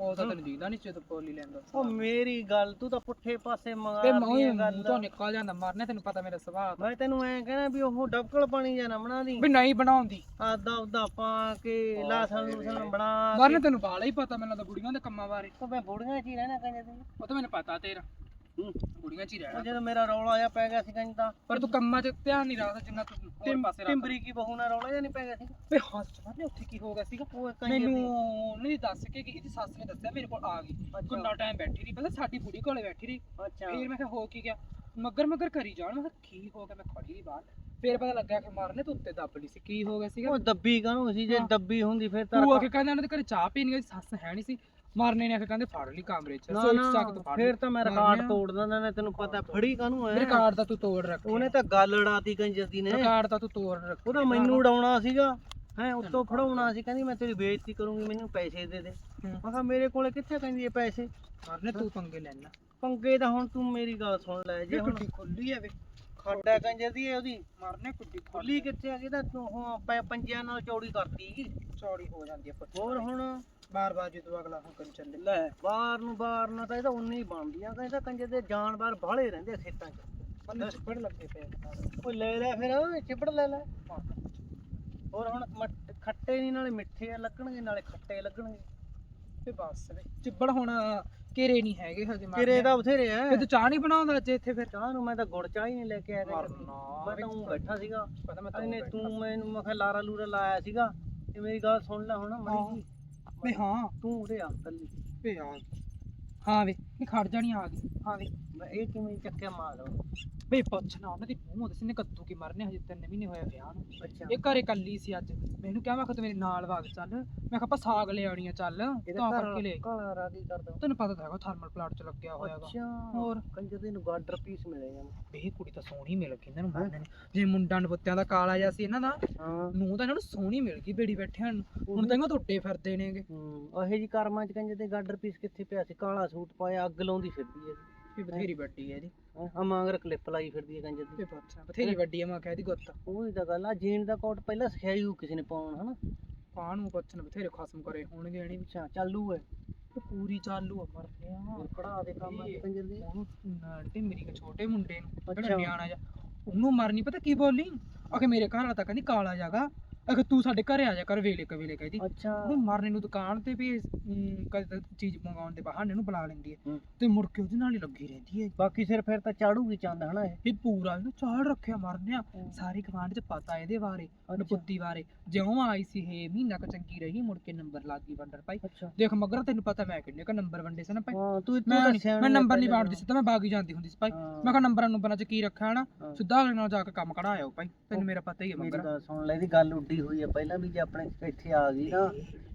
ਉਹ ਤਾਂ ਤੈਨੂੰ ਦੀਦਾ ਨਹੀਂ ਜਦੋਂ ਪੋਲੀ ਲੈਂਦਾ ਉਹ ਮੇਰੀ ਗੱਲ ਤੂੰ ਤਾਂ ਪੁੱਠੇ ਪਾਸੇ ਤੇ ਮੈਂ ਮੂੰਹ ਤੋਂ ਨਿਕਲ ਜਾਂਦਾ ਮਰਨੇ ਤੈਨੂੰ ਪਤਾ ਮੇਰਾ ਸੁਭਾਅ ਦਾ ਮੈਂ ਤੈਨੂੰ ਐ ਕਹਿਣਾ ਵੀ ਉਹ ਡਬਕਲ ਪਾਣੀ ਜਾਂ ਨਾ ਬਣਾ ਦੀ। ਵੀ ਨਹੀਂ ਬਣਾਉਂਦੀ। ਆਦਾ ਉਦਾ ਪਾ ਕੇ ਲਾਸਣ ਲੂਸਣ ਬਣਾ ਮਰਨੇ ਤੈਨੂੰ ਬਾਲਾ ਹੀ ਪਤਾ ਮੈਨੂੰ ਤਾਂ ਬੁੜੀਆਂ ਦੇ ਕੰਮਾਂ ਬਾਰੇ। ਉਹ ਮੈਂ ਬੁੜੀਆਂ ਚ ਹੀ ਰਹਿਣਾ ਕਹਿੰਦੇ ਤੂੰ। ਉਹ ਤਾਂ ਮੈਨੂੰ ਪਤਾ ਤੇਰਾ। ਹੂੰ। ਕੁੜੀਆਂ 'ਚ ਹੀ ਉਹ ਰਹਿਣਾ ਜਦੋਂ ਮੇਰਾ ਰੌਲਾ ਆਇਆ ਪੈ ਗਿਆ ਸੀ ਕੰਜ ਤਾਂ। ਪਰ ਤੂੰ ਕੰਮਾਂ 'ਚ ਧਿਆਨ ਨਹੀਂ ਰੱਖਦਾ ਜਿੰਨਾ ਤੂੰ ਹੋਰ ਟਿੰ- ਪਾਸੇ ਰੱਖਦਾ। ਟਿੰਬਰੀ ਕੀ ਬਹੂ ਨਾਲ ਰੌਲਾ ਜਾਂ ਨਹੀਂ ਪੈ ਗਿਆ ਸੀ ਵੇ ਹੱਸ ਮਾਰਨੇ ਉੱਥੇ ਕੀ ਹੋ ਗਿਆ ਸੀਗਾ? ਉਹ ਕੰਜ ਮੈਨੂੰ ਨਹੀਂ ਦੱਸ ਕੇ ਕਿ ਇਹਦੀ ਸੱਸ ਨੇ ਦੱਸਿਆ ਮੇਰੇ ਕੋਲ ਆ ਗਈ। ਕਿੰਨਾ ਟਾਈਮ ਬੈਠੀ ਰਹੀ ਪਤਾ ਸਾਡੀ ਬੁੜੀ ਕੋਲੇ ਬੈਠੀ ਰਹੀ। ਅੱਛਾ। ਫਿਰ ਮੈਂ ਕਿਹਾ ਹੋ ਕੀ ਗਿਆ? ਮਗਰ ਮਗਰ ਕਰੀ ਜਾਣ ਮੈਂ ਕਿਹਾ ਕੀ ਹੋ ਗਿਆ? ਮੈਂ ਖੜੀ ਰਹੀ ਬਾਹਰ। ਫਿਰ ਪਤਾ ਲੱਗਾ ਕਿ ਮਾਰਨੇ ਤੂੰ ਉੱਤੇ ਦੱਬ ਲਈ ਸੀ। ਕੀ ਹੋ ਗਿਆ ਸੀਗਾ? ਉਹ ਦੱਬੀ ਕਾਹਨੂੰ ਸੀ? ਜੇ ਹਾਂ। ਦੱਬੀ ਹੁੰਦੀ ਫਿਰ ਤਾਂ ਤੂੰ ਆ ਕੇ ਕਹਿੰਦਾ ਉਹਨਾਂ ਦੇ ਘਰੇ ਚਾਹ ਪੀਣੀ ਸੱਸ ਹੈ ਨਹੀਂ ਸੀ। ਮਾਰਨੇ ਨੇ ਕੇ ਕਹਿੰਦੇ ਫੜ ਲਈ ਕਮਰੇ 'ਚ। ਨਾ ਸੋਚ ਨਾ ਚੱਕ ਤੋਂ ਫੜ ਫਿਰ ਤਾਂ ਮੈਂ ਰਿਕਾਰਡ। ਤੋੜ ਦਿੰਦਾ ਨੇ ਤੈਨੂੰ ਪਤਾ ਫੜੀ ਕਾਹਨੂੰ ਐ ਰਿਕਾਰਡ ਦਾ ਤੂੰ ਤੋੜ ਰੱਖ। ਉਹਨੇ ਤਾਂ ਗੱਲ ਉਡਾਤੀ ਕੰਜਦੀ ਨੇ। ਰਿਕਾਰਡ ਦਾ ਤੂੰ ਤੋੜ ਰੱਖ। ਉਹਦਾ ਮੈਨੂੰ ਉਡਾਉਣਾ ਸੀਗਾ। ਹੈ ਉੱਤੋਂ ਫੜਾਉਣਾ ਸੀ ਕਹਿੰਦੀ ਮੈਂ ਤੇਰੀ ਬੇਇੱਜ਼ਤੀ ਕਰੂੰਗੀ ਮੈਨੂੰ ਪੈਸੇ ਦੇ ਦੇ। ਮੈਂ ਕਿਹਾ ਮੇਰੇ ਕੋਲੇ ਕਿੱਥੇ ਕਹਿੰਦੀ ਇਹ ਪੈਸੇ? ਮਾਰਨੇ ਤੂੰ ਪੰਗੇ ਲੈਣਾ। ਪੰਗੇ ਤਾਂ ਹੁਣ ਤੂੰ ਮੇਰੀ ਗੱਲ ਸੁਣ ਲੈ ਜੇ ਹੁਣ ਖੁੱਲੀ ਹੈ ਵੇ। ਖੱਡਾ ਕੰਜਦੀ ਹੈ ਉਹਦੀ। ਮਾਰਨੇ ਕੁੱਡੀ ਖੁੱਲੀ ਕਿੱਥੇ ਆ? ਤਾਂ ਤੂੰ ਉਹ ਪੈ- ਪੰਜਿਆਂ ਨਾਲ ਚੌੜੀ ਕਰਤੀ ਚੌੜੀ ਹੋ ਜਾਂਦੀ ਹੈ ਹੋਰ ਹੁਣ? ਬਾਰ ਬਾਰ ਜਦੋਂ ਅਗਲਾ ਹੁਕਮ ਚੱਲੇ। ਲੈ ਬਾਹਰ ਨੂੰ ਬਾਹਰ ਨੂੰ ਤਾਂ ਇਹ ਤਾਂ ਉਨੀ ਹੀ ਬਣਦੀਆਂ ਕਹਿੰਦਾ ਕੰਜੇ ਦੇ ਜਾਨਵਰ ਬਾਹਲੇ ਰਹਿੰਦੇ ਆ ਖੇਤਾਂ 'ਚ। ਮੈਨੂੰ ਚਿੱਪੜ ਲੱਗੇ ਪਏ। ਉਹ ਲੈ ਲੈ ਫਿਰ ਚਿਪੜ ਲੈ ਲੈ। ਹੋਰ ਹੁਣ ਮੱਟ- ਖੱਟੇ ਨਹੀਂ ਨਾਲੇ ਮਿੱਠੇ ਲੱਗਣਗੇ ਨਾਲੇ ਖੱਟੇ ਲੱਗਣਗੇ। ਤੇ ਬਸ ਵੇ। ਚਿੱਬੜ ਹੁਣ ਘੇਰੇ ਨਹੀਂ ਹੈਗੇ ਹਜੇ ਮਾਰਨੇ। ਕਿਰੇ ਦਾ ਬਥੇਰੇ ਆ ਤੇ ਤੂੰ ਚਾਹ ਨਹੀਂ ਬਣਾਉਂਦਾ ਅੱਜ ਇੱਥੇ ਫਿਰ ਚਾਹ ਨੂੰ ਮੈਂ ਤਾਂ ਗੁੜ ਚਾਹ ਹੀ ਨਹੀਂ ਲੈ ਕੇ ਆਇਆ। ਮੈਂ ਤਾਂ ਊਂ ਬੈਠਾ ਸੀਗਾ ਪਤਾ ਮੈਂ ਇਹਨੇ ਤੂੰ ਮੈਨੂੰ ਮੈਂ ਕਿਹਾ ਲਾਰਾ ਲੂਰਾ ਲਾਇਆ ਸੀਗਾ ਤੇ ਮੇਰੀ ਗੱਲ ਸੁਣ ਲੈ ਹੁਣ ਮੈਂ ਹਾਂ। ਵੇ ਹਾਂ ਤੂੰ ਉਰੇ ਆ ਕੱਲੀ ਵੇ ਗਈ। ਹਾਂ ਵੇ ਨਹੀਂ ਖੜ ਜਾਣੀ ਆ ਗਈ ਹਾਂ ਵੇ ਇਹ ਕਿਵੇਂ ਚੱਕਿਆ ਮਾਰ ਵੇ ਪੁੱਛਣਾ ਉਹਨਾਂ ਦੀ ਮੂੰਹ ਦੱਸ ਨੇ ਕੱਦੂ ਕੀ ਮਰਨੇ ਹਜੇ ਤਿੰਨ ਮਹੀਨੇ ਹੋਏ ਵਿਆਹ ਨੂੰ। ਅੱਛਾ। ਇਹ ਘਰੇ ਕੱਲੀ ਸੀ ਅੱਜ। ਮੈਨੂੰ ਕਿਹਾ ਮੈਂ ਕਿਹਾ ਤੂੰ ਮੇਰੇ ਨਾਲ ਵਗ ਚੱਲ। ਮੈਂ ਕਿਹਾ ਆਪਾਂ ਸਾਗ ਲੈ ਆਉਣੀ ਆ ਚੱਲ ਤਾਂ ਕਰਕੇ ਲੈ। ਕਾਲਾ ਰਾਗੀ ਕਰਦਾ। ਤੈਨੂੰ ਪਤਾ ਤਾਂ ਹੈਗਾ ਥਰਮਲ ਪਲਾਂਟ ਚ ਲੱਗਿਆ ਹੋਇਆ ਹੈਗਾ। ਅੱਛਾ। ਹੋਰ? ਕੰਜਰ ਦੇ ਨੂੰ ਗਾਡਰ ਪੀਸ ਮਿਲੇਗਾ ਇਹ ਕੁੜੀ ਤਾਂ ਸੋਹਣੀ ਮਿਲ ਗਈ ਇਹਨਾਂ ਨੂੰ ਮਰਨੇ ਨੂੰ। ਜੇ ਮੁੰਡਾ ਨਪੁੱਤਿਆਂ ਦਾ ਕਾਲਾ ਜਿਹਾ ਸੀ ਇਹਨਾਂ ਦਾ ਹਾਂ। ਨੂੰ ਤਾਂ ਇਹਨਾਂ ਨੂੰ ਸੋਹਣੀ ਮਿਲ ਗਈ ਬੇੜੀ ਬੈਠਿਆਂ ਨੂੰ। ਹੁਣ ਤਾਂ ਇਹਨਾਂ ਟੁੱਟੇ ਫਿਰਦੇ ਨੇਗੇ। ਹੂੰ ਉਹੇ ਜੀ ਕਰਮਾਂ ਚ ਕੰਜਰ ਦੇ ਗਾਡਰ ਪੀਸ ਕਿੱਥੇ ਪਿਆ ਸੀ? ਕਾਲਾ ਸੂਟ ਪਾਇਆ ਅੱਗ ਲਾਉਂਦੀ ਫਿਰਦੀ ਹੈ। ਵੀ ਬਥੇਰੀ ਵੱਡੀ ਹੈ ਜੀ। ਆ ਮਾਂਗਰ ਕਲਿੱਪ ਲਾਈ ਫਿਰਦੀ ਹੈ ਕੰਜਰ ਦੀ। ਬੱਚਾ ਬਥੇਰੀ ਵੱਡੀ ਹੈ ਮੈਂ ਕਹਿ ਗੁੱਤ। ਉਹੀ ਤਾਂ ਗੱਲ ਆ ਜੀਨ ਦਾ ਕੋਟ ਪਹਿਲਾਂ ਸਿਖਾਈ ਹੋਊ ਕਿਸੇ ਨੇ ਪਾਉਣ ਹਨਾ? ਪਾਣ ਨੂੰ ਪੁੱਛਣ ਬਥੇਰੇ ਖਸਮ ਕਰੇ ਹੋਣਗੇ ਇਹਨੇ ਵੀ ਅੱਛਾ ਚਾਲੂ ਹੈ। ਤੇ ਪੂਰੀ ਚਾਲੂ ਆ ਮਰਨੇ ਆ ਪੜਾ ਦੇ ਕੰਮ ਅੱਜ ਕੰਜਰ ਦੀ। ਉਹਨੂੰ ਨਾਂਟੇ ਮੇਰੀ ਕੇ ਛੋਟੇ ਮੁੰਡੇ ਨੂੰ। ਜਿਹੜਾ ਨਿਆਣਾ ਜਾ ਉਹਨੂੰ ਮਰਨੀ ਪਤਾ ਕੀ ਬੋਲੀ? ਆਖੇ ਮੇਰੇ ਘਰ ਵਾਲਾ ਤਾਂ ਕਹਿੰਦੀ ਕਾਲਾ ਜਾਗਾ ਆਖੇ ਤੂੰ ਸਾਡੇ ਘਰੇ ਆ ਜਾ ਕਰ ਵੇਲੇ ਕਵੇਲੇ ਕਹਿੰਦੀ ਅੱਛਾ। ਉਹਨੂੰ ਮਰਨੇ ਨੂੰ ਦੁਕਾਨ ਤੇ ਵੀ ਅਮ, ਕਦੇ ਚੀਜ਼ ਮੰਗਾਉਣ ਦੇ ਬਹਾਨੇ ਨੂੰ ਬੁਲਾ ਲੈਂਦੀ ਹੈ। ਹੂੰ। ਤੇ ਮੁੜ ਕੇ ਉਹਦੇ ਨਾਲ ਹੀ ਲੱਗੀ ਰਹਿੰਦੀ ਹੈ। ਬਾਕੀ ਸਿਰ ਫਿਰ ਤਾਂ ਚਾੜੂਗੀ ਚੰਦ ਹਨਾ ਇਹ? ਇਹ ਪੂਰਾ ਇਹਨੂੰ ਚਾੜ ਰੱਖਿਆ ਮਰਨਿਆ। ਸਾਰੀ ਗਵਾਂਢ ਚ ਪਤਾ ਇਹਦੇ ਬਾਰੇ ਨਪੁੱਤੀ ਬਾਰੇ। ਜਿਉਂ ਆਈ ਸੀ ਇਹ ਮਹੀਨਾ ਕ ਚੰਗੀ ਰਹੀ ਮੁੜ ਕੇ ਨੰਬਰ ਲੱਗ ਗਈ ਵੰਡਰ ਭਾਈ। ਅੱਛਾ। ਦੇਖ ਮਗਰ ਤੈਨੂੰ ਪਤਾ ਮੈਂ ਕਿੰਨੇ ਕ ਨੰਬਰ ਵੰਡੇ ਸੀ ਨਾ ਭਾਈ। ਹਾਂ ਤੂੰ ਮੈਂ ਤੂੰ ਨੀ- ਮੈਂ ਆ ਨੰਬਰ ਨਹੀਂ ਵੰਡਦੀ ਸੀ ਤਾਂ ਮੈਂ ਬਾਗੀ ਜਾਂਦੀ ਹੁੰਦੀ ਸੀ ਭਾਈ। ਮੈਂ ਕਿਹਾ ਨੰਬਰਾਂ ਨੰਬਰਾਂ ਚ ਕੀ ਰੱਖਿਆ ਨਾ ਹਾਂ। ਸਿੱਧਾ ਅਗਲੇ ਨਾਲ ਜਾ ਕੇ ਕੰਮ ਕਢਾਇਓ ਭਾਈ। ਤੈਨੂੰ ਮੇਰਾ ਪਤਾ ਹੀ ਹੈ ਮੇਰੀ ਮਗਰ। ਗੱਲ ਸੁਣ ਲੈ ਇਹਦੀ ਗੱਲ ਉੱਡੀ ਹੋਈ ਆ ਪਹਿਲਾਂ ਵੀ ਜੇ ਆਪਣੇ ਇੱਥੇ ਆ ਗਈ ਨਾ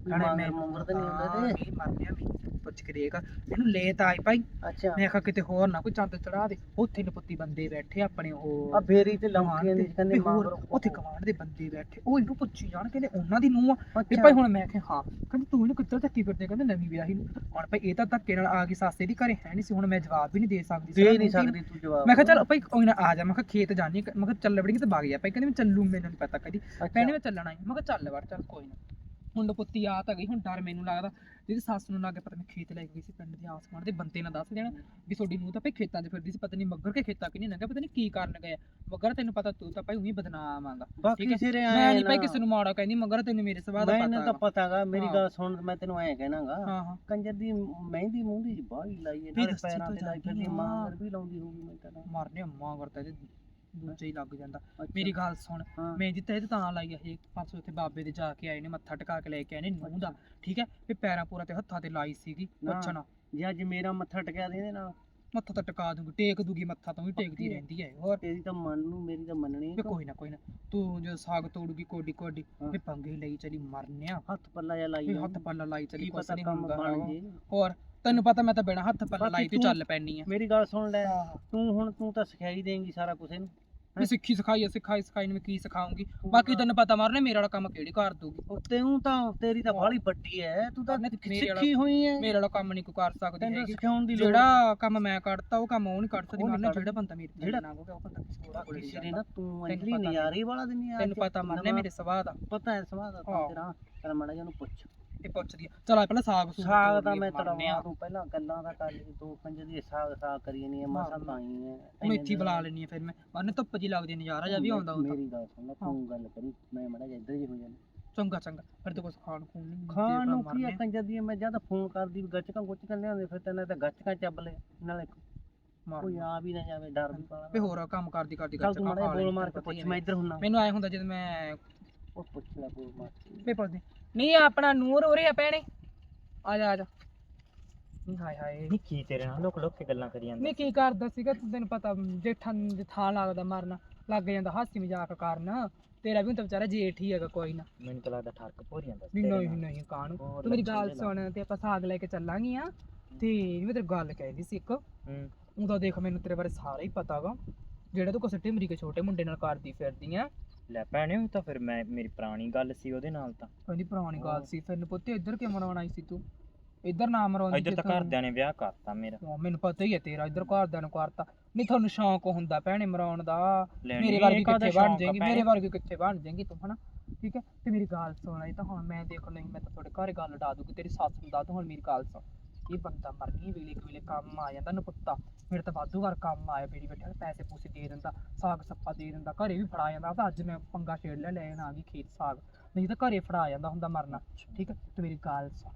ਮੁੰਗਰ ਤੇ ਨਹੀਂ ਹੁੰਦੇ ਤੇ। ਤੇ ਮਰਨਿਆ ਵੀ ਪੁੱਛ ਕੇ ਦੇਖ। ਇਹਨੂੰ ਲੈ ਤਾਂ ਆਈ ਭਾਈ। ਅੱਛਾ। ਮੈਂ ਕਿਹਾ ਕਿਤੇ ਹੋਰ ਨਾ ਕੋਈ ਚੰਦ ਚੜਾ ਦੇ। ਉੱਥੇ ਨਪੁੱਤੀ ਬੰਦੇ ਬੈਠੇ ਆਪਣੇ ਉਹ। ਆ ਫੇਰੀ ਤੇ ਗਵਾਂਢ ਲੰਮਕੀਆਂ ਦੀ ਦੇ ਕਹਿੰਦੇ ਵੀ ਹੋਰ ਮਾਂਗਰ ਉੱਥੇ ਕਮਾਂਡ ਦੇ ਬੰਦੇ ਬੈਠੇ। ਉਹ ਇਹਨੂੰ ਪੁੱਛੀ ਜਾਣ ਕਹਿੰਦੇ ਉਹਨਾਂ ਦੀ ਨੂੰਹ ਆ। ਤੇ ਅੱਛਾ। ਭਾਈ ਹੁਣ ਮੈਂ ਕਿਹਾ ਹਾਂ। ਕਹਿੰਦੇ ਤੂੰ ਇਹਨੂੰ ਕਿੱਧਰ ਧੱਕੀ ਫਿਰਦੇ? ਕਹਿੰਦੇ ਨਵੀਂ ਵਿਆਹੀ ਨੂੰ। ਹੁਣ ਭਾਈ ਇਹ ਤਾਂ ਧੱਕੇ ਨਾਲ ਆ ਗਈ ਸਾਸੇ ਦੀ ਘਰੇ ਹੈ ਨਹੀਂ ਸੀ। ਹੁਣ ਮੈਂ ਜਵਾਬ ਵੀ ਨਹੀਂ ਦੇ ਸਕਦੀ ਸੀ ਦੇ ਉਹਨੂੰ ਨਹੀਂ ਕਿ- ਸਕਦੀ ਤੂੰ ਜਵਾਬ। ਮੈਂ ਕਿਹਾ ਚੱਲ ਭਾਈ ਕੋਈ ਨਾ ਆ ਜਾ। ਮੈਂ ਕਿਹਾ ਖੇਤ ਜਾਣੀ ਮੈਂ ਕਿਹਾ ਚੱਲ ਬੜੀ ਤੇ ਵਗ ਜਾ। ਭਾਈ ਕਹਿੰਦੇ ਮੈਂ ਚੱਲੂ ਮੈਨੂੰ ਨਹੀਂ ਪਤਾ ਕਦੀ। ਕਹਿੰਦੇ ਮੈਂ ਚੱਲਣਾ ਹੀ ਮੈਂ ਕਿਹਾ ਚੱਲ ਵੜ ਚੱਲ ਕੋਈ ਨਾ। ਹੁਣ ਪੁੱਤੀ ਆ ਤਾਂ ਗਈ ਹੁਣ ਡਰ ਮੈਨੂੰ ਲੱਗਦਾ ਜਿਹਦੀ ਸੱਸ ਨੂੰ ਲੱਗੇ ਪਤਾ ਨਹੀਂ ਖੇਤ ਲੈ ਗਈ ਸੀ ਪਿੰਡ ਦੇ ਆਸ-ਪਾਸ ਦੇ ਬੰਦੇ ਨਾਲ ਦੱਸ ਦੇਣਾ ਵੀ ਤੁਹਾਡੀ ਨੂੰ ਤਾਂ ਭਾਈ ਖੇਤਾਂ 'ਚ ਫਿਰਦੀ ਸੀ ਪਤਾ ਨਹੀਂ ਮੱਗਰ ਕੇ ਖੇਤਾਂ ਕਿ ਨਹੀਂ ਪਤਾ ਨਹੀਂ ਕੀ ਕਾਰਨ ਗਿਆ ਮੱਗਰ ਤੈਨੂੰ ਪਤਾ ਤੂੰ ਤਾਂ ਭਾਈ ਉਹੀ ਬਦਨਾਮ ਆਂਗਾ ਬਾਕੀ। ਸਿਰੇ ਮੈਂ ਆਏ ਨਹੀਂ ਭਾਈ ਕਿਸੇ ਨੂੰ ਮਾੜਾ ਕਹਿੰਦੀ ਮਗਰ ਤੈਨੂੰ ਮੇਰੇ ਸੁਭਾਅ ਦਾ ਮੈਨੂੰ ਤਾਂ ਪਤਾ ਪਤਾਗਾ ਮੇਰੀ। ਗੱਲ ਸੁਣ ਮੈਂ ਤੈਨੂੰ ਐਂ ਕਹਿਣਾਗਾ ਕੰਜਰ ਦੀ ਮਹਿੰਦੀ ਮੂੰਦੀ ਜੀ ਬਾਹਲੀ ਲਾਈ ਦੱਸੀ ਪੈਰਾਂ ਤਾਂ ਲਾਈ ਫਿਰਦੀ ਆ। ਮਾਂਗਰ ਵੀ ਲਾਉਂਦੀ ਹੋਊਗੀ ਮੈਂ ਤਾਂ ਮਾਰਨੇ ਅੰਮਾ ਕਰਤਾ ਤੇ ਦੂਜੇ ਹੀ ਲੱਗ ਜਾਂਦਾ। ਮੇਰੀ ਗੱਲ ਸੁਣ ਹਾਂ। ਮਹਿੰਦੀ ਤਾਂ ਇਹ ਤਾਂ ਲਾਈ ਆ ਇਹ ਪਰਸੋਂ ਉੱਥੇ ਬਾਬੇ ਦੇ ਜਾ ਕੇ ਆਏ ਨੇ ਮੱਥਾ ਟਿਕਾ ਕੇ ਲੈ ਕੇ ਆਏ ਨੇ ਨੂੰਹ ਦਾ ਠੀਕ ਹੈ ਵੀ ਪੈਰਾਂ ਪੂਰਾ ਤੇ ਹੱਥਾਂ ਤੇ ਲਾਈ ਸੀਗੀ। ਪੁੱਛਣਾ ਜੇ ਅੱਜ ਮੇਰਾ ਮੱਥਾ ਟਕਿਆ ਦੇ ਇਹਦੇ ਨਾਲ ਮੱਥਾ ਤਾਂ ਟਿਕਾ ਦੂੰਗੀ ਟੇਕ ਦੂਗੀ ਮੱਥਾ ਤਾਂ ਵੀ ਟੇਕਦੀ। ਰਹਿੰਦੀ ਹੈ ਹੋਰ ਤੇਰੀ ਤਾਂ ਮੰਨ ਨੂੰ ਮੇਰੀ ਤਾਂ ਮੰਨਣੀ ਵੀ ਕੋਈ ਨਾ ਕੋਈ ਨਾ ਤੂੰ ਜੋ ਸਾਗ ਤੋੜੂਗੀ ਕੋਡੀ ਕੋਡੀ ਹਾਂ। ਵੀ ਪੰਗੇ ਲਈ ਚਲੀ ਮਰਨਿਆ ਹੱਥ ਪੱਲਾ ਜਿਹਾ ਲਾਈ। ਹੱਥ ਪੱਲਾ ਲਾਈ ਚਲੀ ਕੁਛ ਨਹੀਂ ਹੁੰਦਾ। ਜੇ ਹੋਰ ਤੈਨੂੰ ਪਤਾ ਮੈਂ ਤਾਂ ਬਿਨਾ ਹੱਥ ਪੱਲਾ ਲਾਈ ਤੇ ਤੂੰ- ਚੱਲ ਪੈਣੀ ਆ ਮੇਰੀ ਗੱਲ ਸੁਣ ਲੈ ਤੂੰ ਹੁਣ ਤੂੰ ਤਾਂ ਸਿਖਾਈ ਦੇਂਗੀ ਸਾਰਾ ਕੁਝ ਇਹਨੂੰ ਵੀ ਸਿੱਖੀ ਸਿਖਾਈ ਆ, ਸਿਖਾਈ ਸਿਖਾਈ ਨੂੰ ਕੀ ਸਿਖਾਉਂਗੀ। ਬਾਕੀ ਤੈਨੂੰ ਪਤਾ ਮਰਨੇ ਮੇਰੇ ਵਾਲਾ ਕੰਮ ਕਿਹੜੀ ਕਰ ਦੂਗੀ ਉਹ ਤੈਨੂੰ ਤਾਂ ਤੇਰੀ ਤਾਂ। ਬਾਹਲੀ ਵੱਡੀ ਐ ਤੂੰ ਤਾਂ ਸਿੱਖੀ ਹੋਈ ਐ। ਮੇਰੇ ਵਾਲਾ ਕੰਮ ਨਹੀਂ ਕੋਈ ਕਰ ਸਕਦੀ ਤੈਨੂੰ ਸਿਖਾਉਣ ਦੀ ਲੋੜ ਜਿਹੜਾ ਕੰਮ ਮੈਂ ਕੱਢਤਾ ਉਹ ਕੰਮ ਉਹ ਨਹੀਂ ਕੱਢ ਸਕਦੀ। ਨੀ ਮਰਨੇ ਜਿਹੜਾ ਬੰਦਾ ਮੇਰੇ ਜਿਹੜਾ- ਨਾਲ ਹੋ ਗਿਆ ਉਹ ਬੰਦਾ ਕਿਸੇ ਹੋਰ ਨੇ ਨਾ ਤੂੰ ਪਤਾ ਨਜ਼ਾਰੇ ਵਾਲਾ ਦਿਨ ਯਾਰ ਤੈਨੂੰ ਪਤਾ ਮਰਨੇ ਮੇਰੇ ਸੁਭਾਅ ਦਾ। ਪਤਾ ਹੈ ਸਵਾਦ ਦਾ। ਤੇਰਾ ਕਰ ਮਾੜਾ ਉਹਨੂੰ ਪੁੱਛ। ਇਹ ਪੁੱਛਦੀ ਆ ਚਲ ਆ ਪਹਿਲਾਂ ਸਾਗ ਸੂਗ ਸਾਗ ਤੋੜ ਤਾਂ ਲਈਏ, ਮੈਂ ਆ। ਤੂੰ ਪਹਿਲਾਂ ਗੱਲਾਂ ਦਾ ਕਰ ਲਈ ਦੋ ਪੰਜ ਦੀ ਸਾਗ ਸਾਗ ਕਰੀ ਨਹੀਂ ਮਸਾ ਤਾਂ ਹੀ ਇੱਥੇ ਹੀ ਬੁਲਾ ਲੈਣੀ ਆ ਫਿਰ ਮੈਂ। ਮਰਨੇ ਧੁੱਪ ਜੀ ਲੱਗਦੀ ਆ, ਨਜ਼ਾਰਾ ਜਿਹਾ ਵੀ ਆਉਂਦਾ ਉਹ ਤਾਂ। ਮੇਰੀ ਗੱਲ ਸੁਣ ਲੈ ਤੂੰ ਗੱਲ ਕਰੀ ਮੈਂ ਮਾੜਾ ਇੱਧਰ ਹੀ ਹੋ ਜਾਣਾ ਚੰਗਾ ਚੰਗਾ। ਫਿਰ ਤੇ ਕੁਝ ਖਾਣ ਖੂਣ ਨਹੀਂ ਖਾਣ ਨੂੰ ਕੀ ਆ ਕੰਜਰ ਦੀ ਮੈਂ ਜਾਂ ਤਾਂ ਫੋਨ ਕਰਦੀ ਵੀ ਗੱਚਕਾਂ ਗੁੱਚਕਾਂ ਲਿਆਉਂਦੇ ਫਿਰ ਤੈਨੂੰ ਤਾਂ ਗੱਚਕਾਂ ਚੱਬ ਲੈ ਨਾਲੇ ਕੋਈ ਆ ਵੀ ਨਾ ਜਾਵੇ ਡਰ ਵੀ ਪਾਲਾ ਵੇ ਹੋਰ ਕੰਮ ਕਰਦੀ ਕਰਦੀ ਚੱਲ ਤੂੰ ਮਾੜਾ ਬੋਲ ਮਾਰ ਕੇ ਪੁੱਛ ਮੈਂ ਇੱਧਰ ਹੁੰਨਾ ਮੈਨੂੰ ਆਏ ਹੁੰਦਾ ਜਦੋਂ ਮੈਂ ਉਹ ਪੁੱਛ ਲੈ ਬੋਲ ਮਾਰ ਕੇ। ਵੇ ਪੁੱਛਦੇ ਨਹੀਂ ਆਪਣਾ ਨੂਰ ਹੋ ਰਿਹਾ ਭੈਣੇ। ਆ ਜਾ ਆ ਜਾ। ਨਹੀਂ ਹਾਏ ਹਾਏ ਨਹੀਂ ਕੀ ਤੇਰੇ ਨਾਲ ਲੋਕ ਲੋਕ ਕੇ ਗੱਲਾਂ ਕਰੀ ਜਾਂਦੇ। ਨਹੀਂ ਕੀ ਕਰਦਾ ਸੀਗਾ ਤੂੰ ਤੈਨੂੰ ਪਤਾ ਜੇਠਾਂ ਜੇ ਥਾਂ ਲੱਗਦਾ ਮਰਨਾ ਲੱਗ ਜਾਂਦਾ ਹਾਸੀ ਮਜ਼ਾਕ ਕਰਨ। ਤੇਰਾ ਵੀ ਹੁਣ ਤਾਂ ਵਿਚਾਰਾ ਜੇਠ ਹੀ ਹੈਗਾ ਕੋਈ ਨਾ। ਮੈਨੂੰ ਤਾਂ ਲੱਗਦਾ ਠਰਕ ਭੋਰੀ ਜਾਂਦਾ ਨਹੀਂ ਨਹੀਂ ਨਹੀਂ ਕਾਹਨੂੰ? ਹੋਰ ਤੂੰ ਮੇਰੀ ਗੱਲ ਸੁਣ ਤੇ ਆਪਾਂ ਸਾਗ ਲੈ ਕੇ ਚੱਲਾਂਗੀਆਂ ਤੇ ਮੈਂ ਤੇਰੀ ਗੱਲ ਕਹਿਦੀ ਸੀ ਇੱਕ। ਹੂੰ। ਉਹਦਾ ਦੇਖ ਮੈਨੂੰ ਤੇਰੇ ਬਾਰੇ ਸਾਰਾ ਹੀ ਪਤਾ ਵਾ। ਜਿਹੜਾ ਤੂੰ ਕਿਸੇ ਢਿਮਰੀ ਕੇ ਛੋਟੇ ਮੁੰਡੇ ਨਾਲ ਕਰਦੀ ਫਿਰਦੀ ਆ ਲੈ ਭੈਣੇ ਉਹ ਤਾਂ ਫਿਰ ਮੈਂ ਮੇਰੀ ਪੁਰਾਣੀ ਗੱਲ ਸੀ ਉਹਦੇ ਨਾਲ ਤਾਂ। ਕਹਿੰਦੀ ਪੁਰਾਣੀ ਗੱਲ ਸੀ। ਫਿਰ ਨੂੰ ਪੁੱਤੇ ਇੱਧਰ ਕਿਉਂ ਮਰਾਉਣ ਆਈ ਸੀ ਤੂੰ? ਇੱਧਰ ਨਾ ਮਰਾਉਂਦੀ ਇੱਧਰ ਤਾਂ ਘਰਦਿਆਂ ਨੇ ਵਿਆਹ ਕਰਤਾ ਮੇਰਾ। ਹਾਂ, ਮੈਨੂੰ ਪਤਾ ਹੀ ਹੈ ਤੇਰਾ ਇੱਧਰ ਘਰਦਿਆਂ ਨੂੰ ਕਰਤਾ। ਨਹੀਂ ਤੁਹਾਨੂੰ ਸ਼ੌਂਕ ਹੁੰਦਾ ਭੈਣੇ ਮਰਾਉਣ ਦਾ। ਮੇਰੇ ਵਰਗੀ ਕਾਹਦਾ ਕਿੱਥੇ ਬਣ ਸ਼ੌਂਕ ਆ ਜਾਏਗੀ? ਭੈਣੇ? ਮੇਰੇ ਵਰਗੀ ਕਿੱਥੇ ਬਣ ਜਾਏਗੀ ਤੂੰ ਹਨਾ? ਠੀਕ ਹੈ? ਤੇ ਮੇਰੀ ਗੱਲ ਸੁਣ ਇਹ ਤਾਂ ਹੁਣ ਮੈਂ ਦੇਖ ਨਹੀਂ ਮੈਂ ਤਾਂ ਤੁਹਾਡੇ ਘਰੇ ਗੱਲ ਡਾ ਦੂੰਗੀ ਤੇਰੀ ਸੱਸ ਨੂੰ ਦੱਸ ਦੂੰ ਹੁਣ ਮੇਰੀ ਗੱਲ ਸੁਣ। ਇਹ ਬੰਦਾ ਮਰ ਗਈ ਵੇਲੇ ਕੁ ਵੇਲੇ ਕੰਮ ਆ ਜਾਂਦਾ ਨਪੁੱਤਾ। ਮੇਰੇ ਤਾਂ ਵਾਧੂ ਵਾਰ ਕੰਮ ਆਇਆ ਬੇੜੀ ਬੈਠਾ ਪੈਸੇ ਪੂਸੇ ਦੇ ਦਿੰਦਾ ਸਾਗ ਸੱਪਾ ਦੇ ਦਿੰਦਾ ਘਰੇ ਵੀ ਫੜਾ ਜਾਂਦਾ ਤਾਂ ਅੱਜ ਮੈਂ ਪੰਗਾ ਛੇੜ ਲਿਆ ਲੈਣ ਆ ਗਈ ਖੇਤ ਸਾਗ। ਨਹੀਂ ਤਾਂ ਘਰੇ ਫੜਾ ਜਾਂਦਾ ਹੁੰਦਾ ਮਰਨਾ ਠੀਕ ਹੈ? ਤੇ ਮੇਰੀ ਗੱਲ ਸੁਣ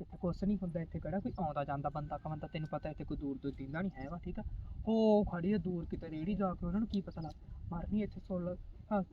ਇੱਥੇ ਕੁਛ ਨਹੀਂ ਹੁੰਦਾ ਇੱਥੇ ਕਿਹੜਾ ਕੋਈ ਆਉਂਦਾ ਜਾਂਦਾ ਬੰਦਾ ਕਮੰਦਾ ਤੈਨੂੰ ਪਤਾ ਇੱਥੇ ਕੋਈ ਦੂਰ ਦੂਰ ਦਿੰਦਾ ਨਹੀਂ ਹੈਗਾ ਠੀਕ ਆ ਉਹ ਖੜੀ ਆ ਦੂਰ ਕਿਤੇ ਰੇੜੀ ਜਾ ਕੇ ਉਹਨਾਂ ਨੂੰ ਕੀ ਪਤਾ ਲੱਗ ਮਰਨੀ ਇੱਥੇ ਸੋਲ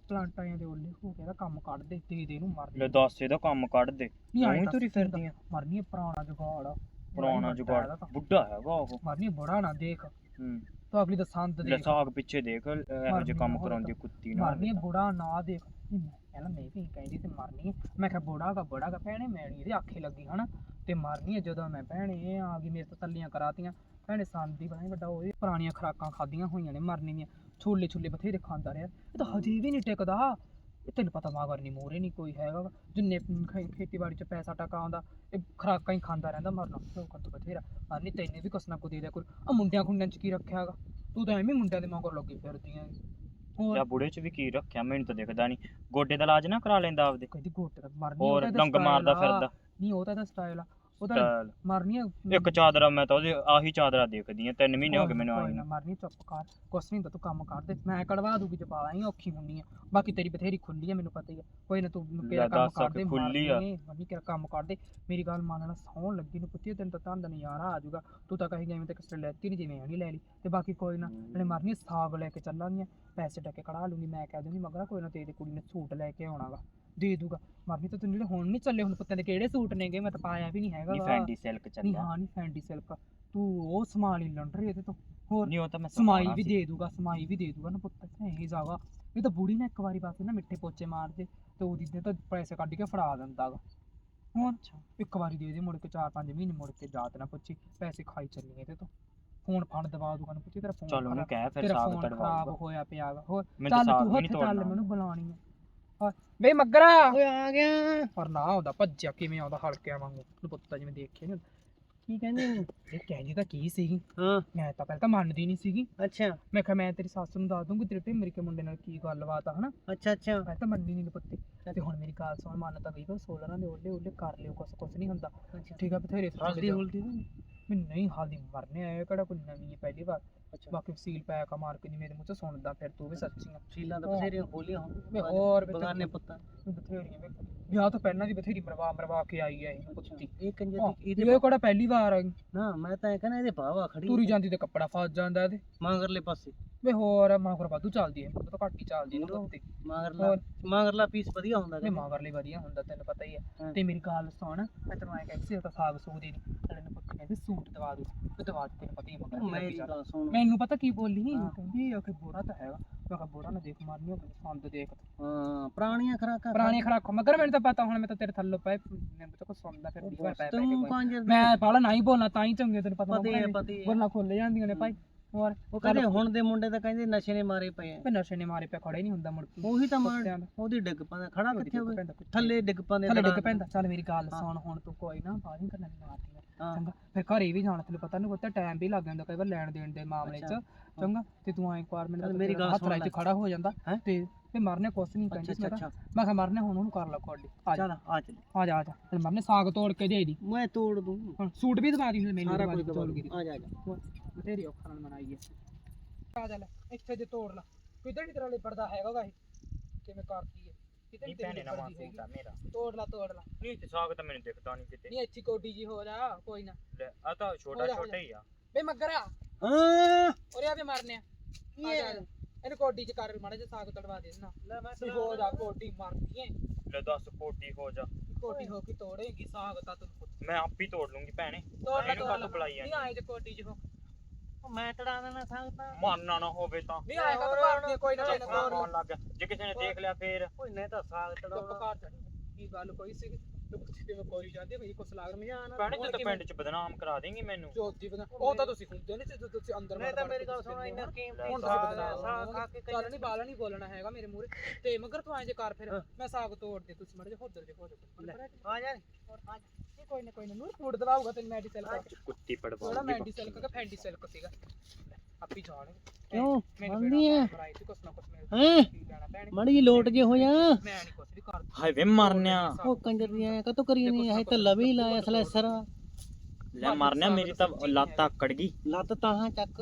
ਪਲਾਂਟਾਂ ਦੇ ਓਲੇ ਹੋ ਗਿਆ ਦਾ ਕੰਮ ਕੱਢ ਦੇ ਦੇ ਦੇ ਇਹਨੂੰ ਮਰ ਲੈ ਦੱਸ ਇਹਦਾ ਕੰਮ ਕੱਢ ਦੇ। ਨਹੀਂ ਤੂੰ ਹੀ ਤਾਂ ਤੁਰੀ ਸਿੱਧਾ ਫਿਰਦੀ ਆ। ਮਰਨੀ ਆ ਪੁਰਾਣਾ ਜੁਗਾੜ। ਪੁਰਾਣਾ ਜੁਗਾੜ। ਬੁੱਢਾ ਹੈਗਾ ਉਹ। ਮਰਨੀ ਬੜਾ ਨਾ ਦੇਖ। ਹੂੰ। ਤੂੰ ਅਗਲੀ ਦਾ ਸੰਦ ਲੈ ਦੇਖ। ਸਾਗ ਪਿੱਛੇ ਦੇਖ ਇਹੋ ਜਿਹੇ ਮਰਨੀ ਕੰਮ ਹੋਰ ਕਰਾਉਂਦੀ ਤਾਂ। ਕੁੱਤੀ ਨਾਲ। ਮਰਨੀ ਆ ਬੁੜਾ ਨਾ ਦੇਖ। ਨਹੀਂ, ਮੈਂ ਪਹਿਲਾਂ ਮੈਂ ਵੀ ਕਹਿੰਦੀ ਤੇ ਮਰਨੀ ਆ ਮੈਂ ਕਿਹਾ ਬੁੜਾ ਦਾ ਬੜਾ ਦਾ ਭੈਣੇ ਮੈਂ ਇਹਦੇ ਆਖੇ ਲੱਗੀ ਹਨਾ? ਤੇ ਮਰਨੀ ਜਦੋਂ ਮੈਂ ਭੈਣੇ ਆ ਗਈ ਮੇਰੇ ਤੋਂ ਤੱਲੀਆਂ ਕਰਾਤੀਆਂ। ਭੈਣੇ ਸੰਦੀ ਬਣਾ ਵੱਡਾ ਹੋਏ ਪੁਰਾਣੀਆਂ ਖਰਾਕਾਂ ਖਾਦੀਆਂ ਹੋਈਆਂ ਨੇ ਮਰਨੀ ਦੀਆਂ। ਛੋਲੇ ਛੋਲੇ ਬਥੇਰੇ ਖਾਂਦਾ ਰਿਹਾ। ਇਹ ਤਾਂ ਹਜੇ ਵੀ ਨਹੀਂ ਟਿਕਦਾ। ਇਹ ਤੈਨੂੰ ਪਤਾ ਮਾਗਰ ਨਹੀਂ ਮੋਰੇ ਨਹੀਂ ਕੋਈ ਹੈਗਾ ਵਾ। ਜਿੰਨੇ ਖੇ- ਖੇਤੀਬਾੜੀ ਚ ਪੈਸਾ ਟਕਾ ਆਉਂਦਾ ਇਹ ਖਰਾਕਾਂ ਹੀ ਖਾਂਦਾ ਰਹਿੰਦਾ ਮਰਨਾ ਲੋਕਾਂ ਤੋਂ ਬਥੇਰਾ। ਮਰਨੀ ਤੈਨੇ ਵੀ ਕੁਛ ਨਾ ਕੁਛ ਦੇ ਦਿਆ ਕਰ ਆ ਮੁੰਡਿਆਂ ਖੁੰਡਿਆਂ ਚ ਕੀ ਰੱਖਿਆ ਹੈਗਾ? ਤੂੰ ਤਾਂ ਐਵੇਂ ਮੁੰਡਿਆਂ ਦੇ ਮਗਰ ਲੱਗੀ ਫਿਰਦੀ ਆਂ ਹੋਰ? ਜਾਂ ਬੁੜੇ ਚ ਵੀ ਕੀ ਰੱਖਿਆ? ਮੈਨੂੰ ਤਾਂ ਦਿਖਦਾ ਨਹੀਂ ਗੋਡੇ ਦਾ ਇਲਾਜ ਨਾ ਕਰਾ ਲੈਂਦਾ ਆਪਦੇ। ਕਹਿੰਦੀ ਗੋਟੇ ਦਾ ਮਰਨੀ ਹੋਰ ਉਹਦਾ ਤਾਂ ਡੰਗ style ਮਾਰਦਾ ਆ। ਫਿਰਦਾ। ਨਹੀਂ ਉਹ ਤਾਂ ਇਹਦਾ ਸਟਾਈਲ ਆ। ਉਹ ਤਾਂ ਚੱਲ, ਮਰਨੀ ਆ। ਇੱਕ ਚਾਦਰਾ ਮੈਂ ਤਾਂ ਉਹਦੇ ਆਹੀ ਚਾਦਰਾ ਦੇਖਦੀ ਆ ਤਿੰਨ ਮਹੀਨੇ ਹੋ ਗਏ ਮੈਨੂੰ ਆਈ ਕੋਈ ਨਾ ਨੂੰ। ਮਰਨੀ ਚੁੱਪ ਕਰ। ਕੁਛ ਨਹੀਂ ਹੁੰਦਾ ਤੂੰ ਕੰਮ ਕਰ ਦੇ। ਮੈਂ ਕਢਵਾ ਦੂਗੀ ਜਪਾਲਾ ਹੀ ਔਖੀ ਹੁੰਨੀ ਆ। ਬਾਕੀ ਤੇਰੀ ਬਥੇਰੀ ਖੁੱਲੀ ਆ ਮੈਨੂੰ ਪਤਾ ਹੀ ਆ। ਕੋਈ ਨਾ ਤੂੰ ਕਿਹੜਾ ਲੈ ਕੰਮ ਦੱਸ ਕਰ ਦੇ ਖੁੱਲੀ ਆ। ਮਰਨੀ ਕਿਹੜਾ ਕੰਮ ਕਰ ਦੇ। ਮੇਰੀ ਗੱਲ ਮੰਨਣਾ ਸੌਣ ਲੱਗੀ ਨੂੰ ਪੁੱਤੀ ਤੈਨੂੰ ਤਾਂ ਤੰਦ ਨਜ਼ਾਰਾ ਆ ਜਾਊਗਾ। ਤੂੰ ਤਾਂ ਕਹੇਂਗਾ ਐਵੇਂ ਤਾਂ ਕਿਸੇ ਨੇ ਲੈਤੀ ਨਹੀਂ ਜਿਵੇਂ ਨਹੀਂ ਲੈ ਲਈ। ਤੇ ਬਾਕੀ ਕੋਈ ਨਾ ਨਾਲੇ ਮਰਨੀ ਸਾਗ ਲੈ ਕੇ ਚੱਲਾਂਗੀਆਂ ਪੈਸੇ ਟੱਕੇ ਕਢਾ ਲੂੰਗੀ ਮੈਂ ਕਹਿ ਦੂੰਗੀ ਮਗਰਾ ਕੋਈ ਨਾ ਤੇਰੀ ਕੁੜੀ ਨੇ ਸੂਟ ਲੈ ਕੇ ਆਉਣਾਗਾ ਦੇ ਦੂਗਾ। ਮਰਨੀ ਤਾਂ ਤੈਨੂੰ ਜਿਹੜੇ ਹੁਣ ਨਹੀਂ ਚੱਲੇ ਹੁਣ ਪੁੱਤਾਂ ਦੇ ਕਿਹੜੇ ਸੂਟ ਨੇਗੇ? ਮੈਂ ਤਾਂ ਪਾਇਆ ਵੀ ਨਹੀਂ ਹੈਗਾ ਨਹੀਂ ਵਾ। ਫੈਂਡੀ ਸਿਲਕ ਨਹੀਂ ਚੱਲਿਆ ਹਾਂ ਨਹੀਂ ਫੈਂਡੀ ਸਿਲਕ ਤੂੰ ਉਹ ਸਮਾਨ ਹੀ ਲੰਡ ਰਹੀ ਇਹਦੇ ਤੋਂ। ਹੋਰ ਨਹੀਂ ਉਹ ਤਾਂ ਮੈਂ ਸਮਾਈ ਵੀ। ਦੇ ਦੂਗਾ ਸਮਾਈ ਵੀ ਦੇ ਦੂਗਾ ਨਾ ਪੁੱਤ। ਇਹ ਜਾਗਾ ਇਹ ਤਾਂ ਬੁੜੀ ਨੇ ਇੱਕ ਵਾਰੀ ਬਸ ਨਾ ਮਿੱਠੇ ਪੋਚੇ ਮਾਰ ਦੇ ਤੇ ਉਹਦੀ ਦੇ ਤਾਂ ਪੈਸੇ ਕੱਢ ਕੇ ਫੜਾ ਦਿੰਦਾ ਗਾ। ਹੋਰ ਇੱਕ ਵਾਰੀ ਦੇ ਦੇ ਮੁੜ ਕੇ 4-5 ਮਹੀਨੇ ਮੁੜ ਕੇ ਜਾਤ ਨਾ ਪੁੱਛੀ। ਪੈਸੇ ਖਾਈ ਚੱਲੀ ਇਹਦੇ ਤੋਂ। ਫੋਨ ਫੜ ਦਵਾ ਦੂਗਾ ਨਾ ਪੁੱਛੀ ਤੇਰਾ ਫੋਨ ਚੱਲ ਉਹਨੂੰ ਕਹਿ ਫਿਰ ਤੇਰਾ ਸਾਗ ਫੋਨ ਖਰਾਬ ਹੋਇਆ ਪਿਆ ਗਾ। ਹੋਰ ਤਾਂ ਚੱਲ ਸਾਗ ਤੂੰ ਵੀ ਹੱਥ ਚੱਲ ਤੋੜਨਾ। ਮੈਨੂੰ ਬੁਲਾਣੀ ਆ। ਹਾਂ। ਮੱਗਰਾ। ਓਏ ਆ ਗਿਆ। ਪਰ ਨਾ ਆਉਂਦਾ ਭੱਜਿਆ ਕਿਵੇਂ ਆਉਂਦਾ ਹਲਕਿਆ ਵਾਂਗੂ। ਤੂੰ ਪੁੱਤ ਤਾਂ ਜਿਵੇਂ ਦੇਖਿਆ ਨਹੀਂ ਕੀ ਕਹਿੰਦੇ ਨੇ ਇਹ ਕਹਿੰਦੀ ਤਾਂ ਕੀ ਸੀਗੀ? ਹਾਂ। ਮੈਂ ਤਾਂ ਪਹਿਲਾਂ ਤਾਂ ਮੰਨਦੀ ਨਹੀਂ ਸੀਗੀ। ਅੱਛਾ। ਮੈਂ ਕਿਹਾ ਮੈਂ ਤੇਰੀ ਸੱਸ ਨੂੰ ਦੱਸ ਦੂੰਗੀ ਤੇਰੇ ਢਿਮਰੀ ਕੇ ਮੁੰਡੇ ਨਾਲ ਕੀ ਗੱਲਬਾਤ ਆ ਹਨਾ? ਅੱਛਾ ਅੱਛਾ। ਮੈਂ ਤਾਂ ਮੰਨੀ ਨਹੀਂ ਪੁੱਤੀ ਤੇ ਹੁਣ ਮੇਰੀ ਗੱਲ ਸੁਣ ਮੰਨ ਤਾਂ ਗਈ ਪਰ ਸੋਲਰਾਂ ਦੇ ਓਲੇ ਓਲੇ ਕਰ ਲਿਓ ਕੁਛ ਕੁਛ ਨਹੀਂ ਹੁੰਦਾ। ਅੱਛਾ। ਠੀਕ ਆ ਬਥੇਰੇ ਤਾਂ ਨੀ? ਮੈਨੂੰ ਨਹੀਂ ਹਾਲਦੀ ਮਰਨੇ ਆਏ ਕਿਹੜਾ ਕੋਈ ਨਵੀਂ ਹੈ ਪਹਿਲੀ ਵਾਰ। ਅੱਛਾ। ਬਾਕੀ ਸੀਲ ਪੈਕ ਆ ਮਾਰ ਕੇ ਜਿਵੇਂ ਮੇਰੇ ਮੂੰਹ ਚ ਸੁਣਦਾ ਫਿਰ ਤੂੰ ਵੀ ਸੱਚੀ ਆ। ਸ਼ੀਲਾਂ ਤਾਂ ਹਾਂ। ਬਥੇਰੀਆਂ ਖੋਲੀਆਂ ਵੇ ਹੋਰ ਵੀ ਬਗਾਨੇ ਤੈਨੂੰ- ਪੁੱਤਾਂ ਬਥੇਰੀਆਂ ਵੇ ਵਿਆਹ ਤੋਂ ਪਹਿਲਾਂ ਦੀ ਬਥੇਰੀ ਮਰਵਾ ਮਰਵਾ ਕੇ ਆਈ ਆ ਇਹ ਇਹ ਕੰਜਰ ਦੀ ਇਹ ਕਿਹੜਾ ਪਹਿਲੀ ਵਾਰ ਆਈ ਨਾ ਮੈਂ ਤਾਂ ਇਹ ਕਹਿੰਦਾ ਇਹਦੇ ਭਾਵਾ ਖੜੀ ਤੁਰੀ ਜਾਂਦੀ ਤੇ ਕੱਪੜਾ ਫਸ ਜਾਂਦਾ ਇਹਦੇ। ਮਾਂਗਰਲੇ ਪਾਸੇ। ਵੇ ਹੋਰ ਮਾਗਰ ਵਾਧੂ ਚੱਲਦੀ ਹੈ ਤਾਂ ਘੱਟ ਹੀ ਚੱਲਦੀ ਹੈ ਨਾ। ਕੁੱਤੀ। ਮਾਂਗਰਲਾ। ਮਾਂਗਰਲਾ ਪੀਸ ਵਧੀਆ ਹੁੰਦਾ ਤੇ ਕਹਿੰਦੇ। ਮਾਗਰ ਲਈ ਵਧੀਆ ਹੁੰਦਾ ਤੈਨੂੰ ਪਤਾ ਹੀ ਹੈ ਹਾਂ। ਤੇ ਮੇਰੀ ਗੱਲ ਸੁਣ ਮੈਂ ਤੈਨੂੰ ਐ ਕਹਿੰਦੀ ਸੀ ਤਾਂ ਸਾਗ ਸੂਗ ਦੇ ਨਹੀਂ ਨਾਲੇ ਨੂੰ ਪੁੱਤ ਕਹਿੰਦੀ ਸੂਟ ਦਵਾ ਦੂ। ਦਵਾ ਦੇ ਤੈਨੂੰ ਪਤਾ ਹੀ ਹੈ ਸੁਣ। ਮੈਨੂੰ ਪਤਾ ਕੀ ਬੋਲੀ ਹਾਂ। ਕਹਿੰਦੀ ਆ ਕਿ ਬੋੜਾ ਤਾਂ ਹੈਗਾ ਮੈਂ ਕਿਹਾ ਬੋੜਾ ਨਾ ਦੇਖ ਮਾਰਨੀ ਉਹ ਸੰਦ ਦੇਖ ਹਾਂ ਪੁਰਾਣੀਆਂ ਖਰਾਕਾਂ ਪੁਰਾਣੀ ਖਰਾਕ ਮਗਰ ਮੈਨੂੰ ਤਾਂ ਪਤਾ ਹੁਣ ਮੈਂ ਤਾਂ ਤੇਰੇ ਥੱਲੋਂ ਪਏ ਮੈਂ ਤਾਂ ਕੁਝ ਸੁਣਦਾ ਫਿਰ ਦੀ ਵਾਰ ਪੈ ਪੈ ਕੇ ਤੂੰ ਕੋਈ। ਕੰਜਰ ਦੀ ਮੈਂ ਬਾਲਾ ਨਹੀਂ ਬੋਲਣਾ ਤਾਂ ਹੀ ਚੰਗੇ ਤੈਨੂੰ ਪਤਾ ਪਤੀ ਹੈ ਪਤੀ ਹੈ ਬੋਲਣਾ ਖੁੱਲ ਜਾਂਦੀਆਂ ਨੇ ਭਾਈ ਹੋਰ ਉਹ ਕਹਿੰਦੇ ਹੁਣ ਦੇ ਮੁੰਡੇ ਤਾਂ ਕਹਿੰਦੇ ਨਸ਼ੇ ਨੇ ਮਾਰੇ ਪਏ ਆ ਨਸ਼ੇ ਨੇ ਮਾਰੇ ਪਿਆ ਖੜੇ ਨਹੀਂ ਹੁੰਦਾ ਮੁੜ ਕੇ ਉਹੀ ਤਾਂ ਮਾਰ ਕੁੱਤਿਆਂ ਦਾ। ਉਹਦੀ ਡਿੱਗ ਪਾਉਂਦਾ ਖੜਾ ਕਿੱਥੇ ਹੋਵੇ ਪੈਂਦਾ। ਥੱਲੇ ਡਿੱਗ ਪਾਉਂਦੇ ਥੱਲੇ ਡਿੱਗ। ਪੈਂਦਾ ਚੱਲ ਮੇਰੀ ਗੱਲ ਹਾਂ। ਸੁਣ ਹੁਣ ਤੂੰ ਕੋਈ ਨਾ ਬਾਹਰ ਕਰਨਾ ਨਹੀਂ ਮਾਰਦੀ ਹਾਂ ਚੰਗਾ। ਫਿਰ ਘਰੇ ਵੀ ਜਾਣਾ ਤੈਨੂੰ ਪਤਾ ਨਹੀਂ ਪਤਾ ਟਾਈਮ ਵੀ ਲੱਗ ਜਾਂਦਾ ਕਈ ਵਾਰ ਲੈਣ ਦੇਣ ਦੇ ਮਾਮਲੇ 'ਚ। ਚੰਗਾ ਤੇ ਤੂੰ ਐਂ ਮੈਨੂੰ ਚੱਲ ਮੇਰੀ ਗੱਲ ਸੁਣ ਲੈ। ਤੇ ਖੜਾ ਹੋ ਜਾਂਦਾ? ਤੇ ਤੇ ਮਰਨੇ ਕੁਛ ਨਹੀਂ ਕਹਿੰਦੀ ਅੱਛਾ ਅੱਛਾ ਮੈਂ ਕਿਹਾ ਮਰਨੇ ਹੁਣ ਉਹਨੂੰ ਕਰ ਲਾ ਕੋਡੀ ਆ ਜਾ। ਆ ਚੱਲ। ਆ ਜਾ ਆ ਜਾ। ਤੇ ਮਰਨੇ ਸਾਗ ਤੋੜ ਕੇ ਦੇ ਦੀ। ਮੈਂ ਤੋੜ ਦੂੰ। ਹੁਣ ਸੂਟ ਵੀ ਦਵਾ ਦੀ ਹੁਣ ਮੈਨੂੰ ਸਾਰਾ ਕੁਝ ਦੀ ਦਵਾ ਤੋੜ ਕੇ ਦੂੰ। ਆ ਜਾ ਆ ਜਾ। ਬਥੇਰੀ ਔਖਾ ਨਾਲ ਮਨਾਈ ਹੈ ਆ ਜਾ ਲੈ ਇੱਥੇ ਜੇ ਤੋੜ ਲਾ। ਕਿਧਰ ਨਹੀਂ ਤੇਰਾ ਲਿਬੜਦਾ ਹੈਗਾ ਗਾ ਇਹ ਕਿਵੇਂ ਕਰਦੀ ਹੈ ਕਿਤੇ ਨਹੀਂ ਨਹੀਂ ਤੇਰੀ ਭੈਣੇ ਨਵਾਂ ਲਿਬੜਦੀ ਸੂਟ ਆ ਮੇਰਾ। ਹੈਗੀ ਤੋੜ ਲਾ ਤੋੜ ਲਾ ਨਹੀਂ ਤੇ ਸਾਗ ਤਾਂ ਮੈਨੂੰ ਦਿਖਦਾ ਨਹੀਂ ਕਿਤੇ। ਨਹੀਂ ਅੱਛੀ ਕੋਡੀ ਜੀ ਹੋ ਜਾ ਕੋਈ ਨਾ। ਲੈ ਆ ਤਾਂ ਛੋਟਾ ਹੋ ਜਾ, ਹੋ ਛੋਟਾ ਹੀ ਆ। ਵੇ ਮੱਗਰਾ ਹਾਂ। ਉਰੇ ਆ ਵੀ ਮਰਨੇ ਆ। ਕੀ ਆ ਹੈ ਜਾ। ਇਹਨੂੰ ਕੋਡੀ ਚ ਕਰ ਮਾੜਾ ਜਿਹਾ ਸਾਗ ਤੜਵਾ ਦੇ ਨਾ। ਲੈ ਮੈਂ ਹੋ ਜਾ ਕੋਡੀ ਮਰਦੀ ਐ। ਲੈ ਦੱਸ ਕੋਟੀ ਹੋ ਜਾ। ਕੋਡੀ ਹੋ ਕੇ ਤੋੜੇਗੀ ਸਾਗ ਤਾਂ ਤੂੰ ਪੁੱਤ ਮੈਂ ਆਪ ਹੀ ਤੋੜ ਲੂੰਗੀ ਭੈਣੇ। ਤੋੜ ਲੈ ਇਹਨੂੰ ਤੋੜ ਕਾਹਤੋਂ ਬੁਲਾਈ ਨਹੀਂ ਜਾਂਦੀ? ਆਏ ਤੇ ਕੋਡੀ ਚ ਹੋ ਉਹ ਮੈਂ ਤੜਾ ਦੇਣਾ ਮਾਰਨਾ ਨਾ ਹੋਵੇ ਤਾਂ। ਨਹੀਂ ਕੋਈ ਨਾ? ਕੋਈ ਨਾ ਲੱਗ ਗਿਆ। ਜੇ ਕਿਸੇ ਨੇ ਦੇਖ ਲਿਆ ਫੇਰ। ਨਹੀਂ ਤਾਂ ਸਾਗ ਜਾ। ਕੀ ਗੱਲ ਕੋਈ ਸੀ ਤੂੰ ਕੇ ਕੋਈ ਜਾਂਦੀ ਮੇਰੀ ਕੁਛ ਲਾਗ ਨਹੀਂ ਜਾਣਾ ਭੈਣੇ ਤੂੰ ਤਾਂ ਪਿੰਡ 'ਚ ਬਦਨਾਮ ਕਰਾ ਦੇਂਗੀ ਮੈਨੂੰ। ਜੋਤੀ ਬਣਾ ਉਹ ਤਾਂ ਤੁਸੀਂ ਹੁੰਦੇ ਨਹੀਂ ਜਦੋਂ ਤੁਸੀਂ ਅੰਦਰ ਨਹੀਂ ਵੜ ਤਾਂ ਵੜ ਮੇਰੀ ਕੇ ਗੱਲ ਤੁਸੀਂ ਸੁਣੋ ਕਹਿੰਦੇ ਇੰਨਾ ਹੋ। ਕੀਮਤੀ ਹੁਣ ਸਾਗ ਤੁਸੀਂ ਹੈ, ਬਦਨਾਮ ਸਾਗ ਹੋ। ਖਾ ਕੇ ਚੱਲ ਨਹੀਂ ਬਾਲਾ ਨਹੀਂ ਬੋਲਣਾ ਹੈਗਾ ਮੇਰੇ ਮੂਰੇ ਤੇ ਮਗਰ ਤੂੰ ਐਂ ਜੇ ਕਰ ਫਿਰ ਹਾਂ। ਮੈਂ ਸਾਗ ਤੋੜ ਦੇ ਤੁਸੀਂ ਮੜ ਜਾ ਹੋਦਰ ਜੇ ਹੋ ਜਾ ਲੈ, ਆ ਜਾ। ਕੋਈ ਨਾ ਕੋਈ ਨਾ ਨੂਰ ਫੂਡ ਦਵਾਊਗਾ ਤੈਨੂੰ ਮੈਡੀਸਲ ਕੁੱਤੀ ਥੋੜਾ ਪੜਵਾ ਮੈਡੀਸਲ ਕਾ ਫੈਂਡੀ ਸਿਲਕ ਸੀਗਾ। ਆਪੀ ਜਾਣ। ਕਿਉਂ? ਤੇ ਕੁਛ ਨਾ ਕੁਛ ਹੈਂ? ਮੜੀ ਲੋਟ ਜੇ ਹੋ ਜਾ ਮੈਂ ਨਹੀਂ ਕੁਛ ਵੀ ਕਰਦਾ ਹਾਏ ਵੇ ਮਰਨਿਆ। ਉਹ ਕੰਜਰ ਦੀਆਂ ਕਤੋਂ ਕਰੀ ਨਹੀਂ ਹੈ ਤਾਂ ਲਵੀ ਲਾਇਆ ਸਲੈਸਰ ਲੈ ਮਰਨਿਆ ਮੇਰੀ ਤਾਂ ਲੱਤ ਆਕੜ ਗਈ। ਲੱਤ ਤਾਹਾਂ ਚੱਕ।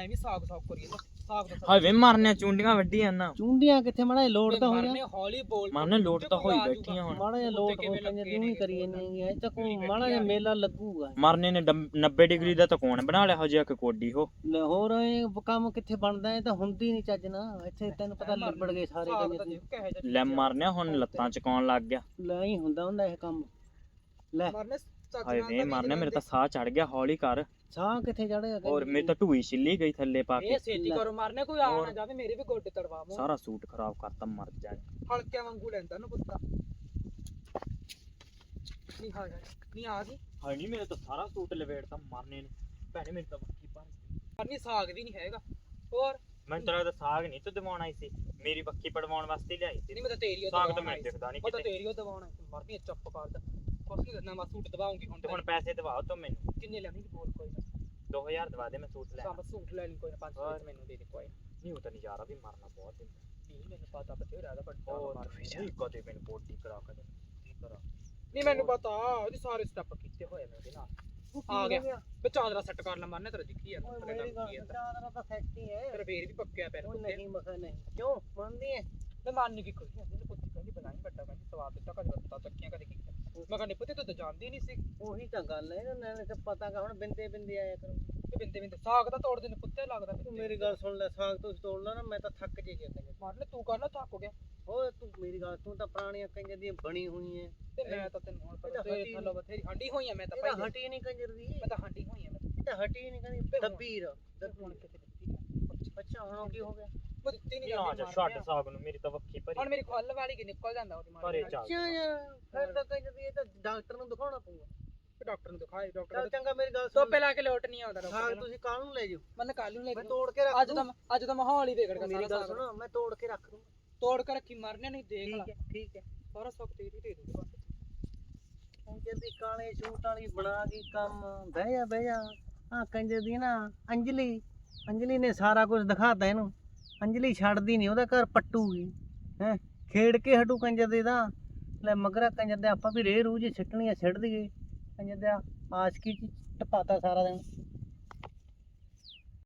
ਐ ਵੀ ਸਾਗ ਸਾਗ ਕਰੀਏ ਤਾਂ ਸਾਗ ਦਾ ਹਾਏ ਵੇ ਮਰਨਿਆ ਚੁੰਡੀਆਂ ਵੱਢੀ ਜਾਂਦਾ ਚੁੰਡੀਆਂ ਕਿੱਥੇ ਮੜਾ ਲੋਟ ਤਾਂ ਹੋ ਜਾ ਮਰਨੇ ਹੌਲੀ ਬੋਲ ਮਰਨੇ ਲੋਟ ਤਾਂ ਹੋਈ ਬੈਠੀਆਂ ਹੁਣ। ਮਾੜਾ ਜਿਹਾ ਲੋਟ ਹੋ ਕੰਜਰ ਦੀ ਹੀ ਕਰੀ ਜਾਂਦੀ ਹੈ ਤਾਂ ਕੋਈ ਮਾੜਾ ਜਿਹਾ ਮੇਲਾ ਲੱਗੂਗਾ। ਮਰਨੇ ਨੇ ਡੰ- 90 ਡਿਗਰੀ ਦਾ ਤਾਂ ਕੋਣ ਬਣਾ ਲਿਆ ਹੋ ਜਿਹਾ ਕਿ ਕੋਡੀ ਹੋ। ਲਾਹੌਰ ਇਹ ਕੰਮ ਕਿੱਥੇ ਬਣਦਾ ਹੈ ਤਾਂ ਹੁੰਦੀ ਨਹੀਂ ਚੱਜ ਨਾ ਇੱਥੇ ਤੈਨੂੰ ਪਤਾ ਲੱਭੜ ਗਏ ਸਾਰੇ ਕੰਜਰ ਤਾਂ ਲੈ ਮਰਨਿਆ ਹੁਣ ਲੱਤਾਂ ਚਕਾਉਣ ਲੱਗ ਗਿਆ? ਲੈ ਹੀ ਹੁੰਦਾ ਹੁੰਦਾ ਇਹ ਕੰਮ। ਲੈ। ਮਰਨੇ ਹਾਏ ਵੇ ਤਾਂ ਮਰਨਿਆ ਮੇਰੇ ਤਾਂ ਸਾਹ ਚੜ ਗਿਆ ਹੌਲੀ ਕਰ। ਸਾਹ ਕਿੱਥੇ ਚੜਿਆ ਔਰ ਮੇਰੀ ਤਾਂ ਢੂਈ ਛਿੱਲੀ ਗਈ ਥੱਲੇ ਪਾ ਕੇ। ਇਹ ਛੇਤੀ ਲੈ। ਕਰੋ ਮਾਰਨੇ ਕੋਈ ਆ ਨਾ ਹੋਰ। ਜਾਵੇ ਮੇਰੇ ਵੀ ਗੋਡੇ ਤੜਵਾ ਮੋ ਸਾਰਾ ਸੂਟ ਖਰਾਬ ਕਰਤਾ ਮਰ ਜਾ। ਹਲਕਿਆਂ ਵਾਂਗੂ ਲੈਂਦਾ ਨਾ ਕੁੱਤਾ। ਨਹੀਂ ਹਾਂ ਨਹੀਂ ਆ ਗਈ। ਹਾਏ ਨਹੀਂ ਮੇਰੇ ਤਾਂ ਸਾਰਾ ਸੂਟ ਲਵੇੜਤਾ ਮਰਨੇ ਨੇ। ਭੈਣੇ ਮੇਰੀ ਤਾਂ ਬੱਕੀ ਭਰ ਗਈ। ਮਰਨੀ ਸਾਗ ਵੀ ਨਹੀਂ ਹੈਗਾ। ਹੋਰ? ਮੈਂ ਤਾਂ ਲੱਗਦਾ ਸਾਗ ਨਹੀਂ ਤੂੰ ਦਿਵਾਉਣਾ ਸੀ। ਮੇਰੀ ਬੱਕੀ ਪੜਵਾਉਣ ਵਾਸਤੇ ਲਿਆਈ ਸੀ। ਨਹੀਂ ਮੈਂ ਤਾਂ ਤੇਰੀ ਉਹ ਸਾਗ ਤਾਂ ਮੈਨੂੰ ਦਿਖਦਾ ਨਹੀਂ ਉਹ ਤਾਂ ਕਿਤੇ। ਤੇਰੀ ਉਹ ਦਵਾਉਣਾ ਸੀ। ਮਰਨੀ ਚੁੱਪ ਕਰਦਾ ਕੁਛ ਨਹੀਂ ਕਰਨਾ ਮੈਂ ਸੂਟ ਦਵਾਉਂਗੀ ਹੁਣ ਤੇ ਹੁਣ ਪੈਸੇ ਦਵਾਓ ਤੂੰ ਮੈਨੂੰ। ਕਿੰਨੇ ਲੈਣੀ ਬੋਲ ਕੋਈ ਨਾ 2000 ਦਵਾ ਦੇ ਮੈਂ ਸੂਟ ਲੈ ਸਭ ਸੂਟ ਲੈ ਲਈ ਕੋਈ ਨਾ ਪੰਜ ਸੌ ਹੋਰ। ਮੈਨੂੰ ਦੇ ਦੇ ਕੋਈ ਨਾ। ਨਹੀਂ ਉਹ ਤਾਂ ਨਜ਼ਾਰਾ ਵੀ ਮਰਨਾ ਬਹੁਤ ਦਿੰਦਾ ਨਹੀਂ ਮੈਨੂੰ ਪਤਾ ਬਥੇਰਾ ਦਾ ਵੱਡਾ ਉਹ। ਤੁਸੀਂ ਕਦੇ ਮੈਨੂੰ ਪੋਟੀ ਕਰਾ ਕੇ ਦੇ ਕੀ ਕਰਾਂ? ਨਹੀਂ ਮੈਨੂੰ ਪਤਾ ਉਹਦੇ ਸਾਰੇ ਸਟੈਪ ਕੀਤੇ ਹੋਏ ਨੇ ਉਹਦੇ ਨਾਲ। ਆ ਗਿਆ। ਵੀ ਚਾਦਰਾ ਸੈੱਟ ਕਰ ਲਾ ਮਾਰਨੇ ਤੇਰਾ ਦਿਖੀ ਆ ਤੇਰੇ ਨਾਲ ਕੀ ਆ ਚਾਦਰਾ ਤਾਂ ਫੈਕਟਰੀ ਹੈ ਤੇਰਾ ਫੇਰ ਵੀ ਪੱਕਿਆ ਪੈਰ ਉਹ ਕੁੱਤੇ ਨਹੀਂ ਮਖਾ ਨਹੀਂ। ਕਿਉਂ? ਮੰਨਦੀ ਹੈ ਮੈਂ ਮੰਨ ਕੀ ਕੋਈ ਨਹੀਂ ਇਹਨੂੰ ਕੁੱਤੀ ਕਹਿੰਦੀ ਬਣਾਈ ਵੱਡਾ ਕਹਿੰਦੀ ਸਵਾਦ ਦਿੱਤਾ ਕਦੇ ਦਿੱਤਾ ਚੱਕੀਆਂ ਕਦੇ ਕੀਤਾ ਮੈਂ ਕਹਿੰਦੀ ਪੁੱਤੇ ਤੂੰ ਤਾਂ ਜਾਣਦੀ ਨਹੀਂ ਸੀ। ਉਹੀ ਤਾਂ ਗੱਲ ਹੈ ਇਹਨਾਂ ਨੇ ਤਾਂ ਪਤਾ ਕਾ ਹੁਣ ਬਿੰਦੇ ਬਿੰਦੇ ਆਇਆ ਕਰੋ। ਤੇ ਬਿੰਦੇ ਬਿੰਦੇ ਸਾਗ ਤਾਂ ਤੋੜਦੇ ਨੇ ਕੁੱਤੇ ਲੱਗਦਾ ਤੂੰ ਮੇਰੀ ਗੱਲ ਸੁਣ ਲੈ ਸਾਗ ਤੋਂ ਤੋੜ ਲਾ ਨਾ ਮੈਂ ਤਾਂ ਥੱਕ ਜੇ ਗਿਆ ਕੰਜਰ ਮਾਰਨੇ ਤੂੰ ਕਰ ਲੈ ਥੱਕ ਗਿਆ। ਓਏ ਤੂੰ ਮੇਰੀ ਗੱਲ ਤੂੰ ਤਾਂ ਪੁਰਾਣੀਆਂ ਕੰਜਰ ਦੀਆਂ ਬਣੀ ਹੋਈ ਤੇ ਮੈਂ ਤਾਂ ਤੈਨੂੰ ਹੁਣ ਪਤਾ ਤਾਂ ਥੱਲੋਂ ਬਥੇਰੀ ਹੰਡੀ ਹੋਈ ਮੈਂ ਤਾਂ ਭਾਈ ਹਟੀ ਨਹੀਂ ਕੰਜਰ ਦੀ। ਮੈਂ ਤਾਂ ਹੰਡੀ ਹੋਈ ਆ ਮੈਂ ਤਾਂ। ਹਟੀ ਨਹੀਂ ਕਹਿੰਦੀ ਤੇ ਹੁਣ- ਕਿਤੇ ਅੱਛਾ ਹੁਣ ਕੀ ਹੋ ਗਿਆ? ਉਹ ਦਿੱਤੀ ਨਹੀਂ ਨਹੀਂ ਆ ਜਾ ਜਾਂਦੀ ਛੱਡ ਸਾਗ ਨੂੰ ਮੇਰੀ ਤਾਂ ਵੱਖੀ ਭਰੀ। ਹੁਣ ਮੇਰੀ ਖੁੱਲ ਵਾਲੀ ਕਿ ਨਿਕਲ ਜਾਂਦਾ ਉਹਦੀ ਮਾਰ ਭਰੇ ਚੱਲ। ਅੱਛਾ ਯਾਰ? ਫਿਰ ਤਾਂ ਕੰਜਰ ਦੀ ਇਹ ਤਾਂ ਡਾਕਟਰ ਨੂੰ ਦਿਖਾਉਣਾ ਪਊਗਾ। ਡਾਕਟਰ ਨੂੰ ਦਿਖਾਏ ਚੱਲ ਡਾਕਟਰ ਚੰਗਾ ਮੇਰੀ ਗੱਲ ਤੋਂ ਸੁਣ। ਪਹਿਲਾਂ ਕਿ ਲੋਟ ਨਹੀਂ ਆਉਂਦਾ ਸਾਗ ਡਾਕਟਰ ਨੂੰ ਤੁਸੀਂ ਕੱਲ ਨੂੰ ਲੈ ਜਾਓ ਮੈਂ ਕੱਲ ਨੂੰ ਲੈ ਮੈਂ ਕੇ ਤੋੜ ਕੇ ਰੱਖ ਅੱਜ ਤਾਂ ਅੱਜ ਤਾਂ ਮਾਹੌਲ ਹੀ ਵਿਗੜ ਗਿਆ ਮੇਰੀ ਸਾਰਾ ਗੱਲ ਸਾਗ ਸੁਣੋ ਮੈਂ ਤੋੜ ਕੇ ਰੱਖ ਦੂੰ। ਤੋੜ ਕੇ ਰੱਖੀ ਮਰਨੇ ਨਹੀਂ ਦੇਖ ਲਾ। ਠੀਕ ਹੈ ਠੀਕ ਹੈ। ਸਾਰਾ ਸੁੱਖ ਤੇਰੀ ਦੇ ਦੂੰਗਾ। ਕੰਜਰ ਦੀ ਕਾਲੇ ਸ਼ੂਟ ਵਾਲੀ ਬਣਾ ਗਈ ਕੰਮ। ਬਹਿ ਜਾ ਬਹਿ ਜਾ। ਆ ਕੰਜਰ ਦੀ ਨਾ ਅੰਜਲੀ। ਅੰਜਲੀ ਨੇ ਸਾਰਾ ਕੁਝ ਦਿਖਾਤਾ ਇਹਨੂੰ। ਅੰਜਲੀ ਛੱਡਦੀ ਨਹੀਂ ਉਹਦਾ ਘਰ ਪੱਟੂਗੀ, ਹੈ? ਖੇਡ ਕੇ ਹਟੂ ਕੰਜਰ ਦੇ ਦਾ ਲੈ ਮਗਰਾ ਕੰਜਰ ਦੇ ਆਪਾਂ ਵੀ ਰੇਹ ਰੂਹ ਜੇ ਸਿੱਟਣੀਆਂ, ਸਿੱਟ ਦਈਏ। ਕੰਜਰ ਦਾ ਆਸ਼ਕੀ ਚ ਟਪਾਤਾ ਸਾਰਾ ਦਿਨ।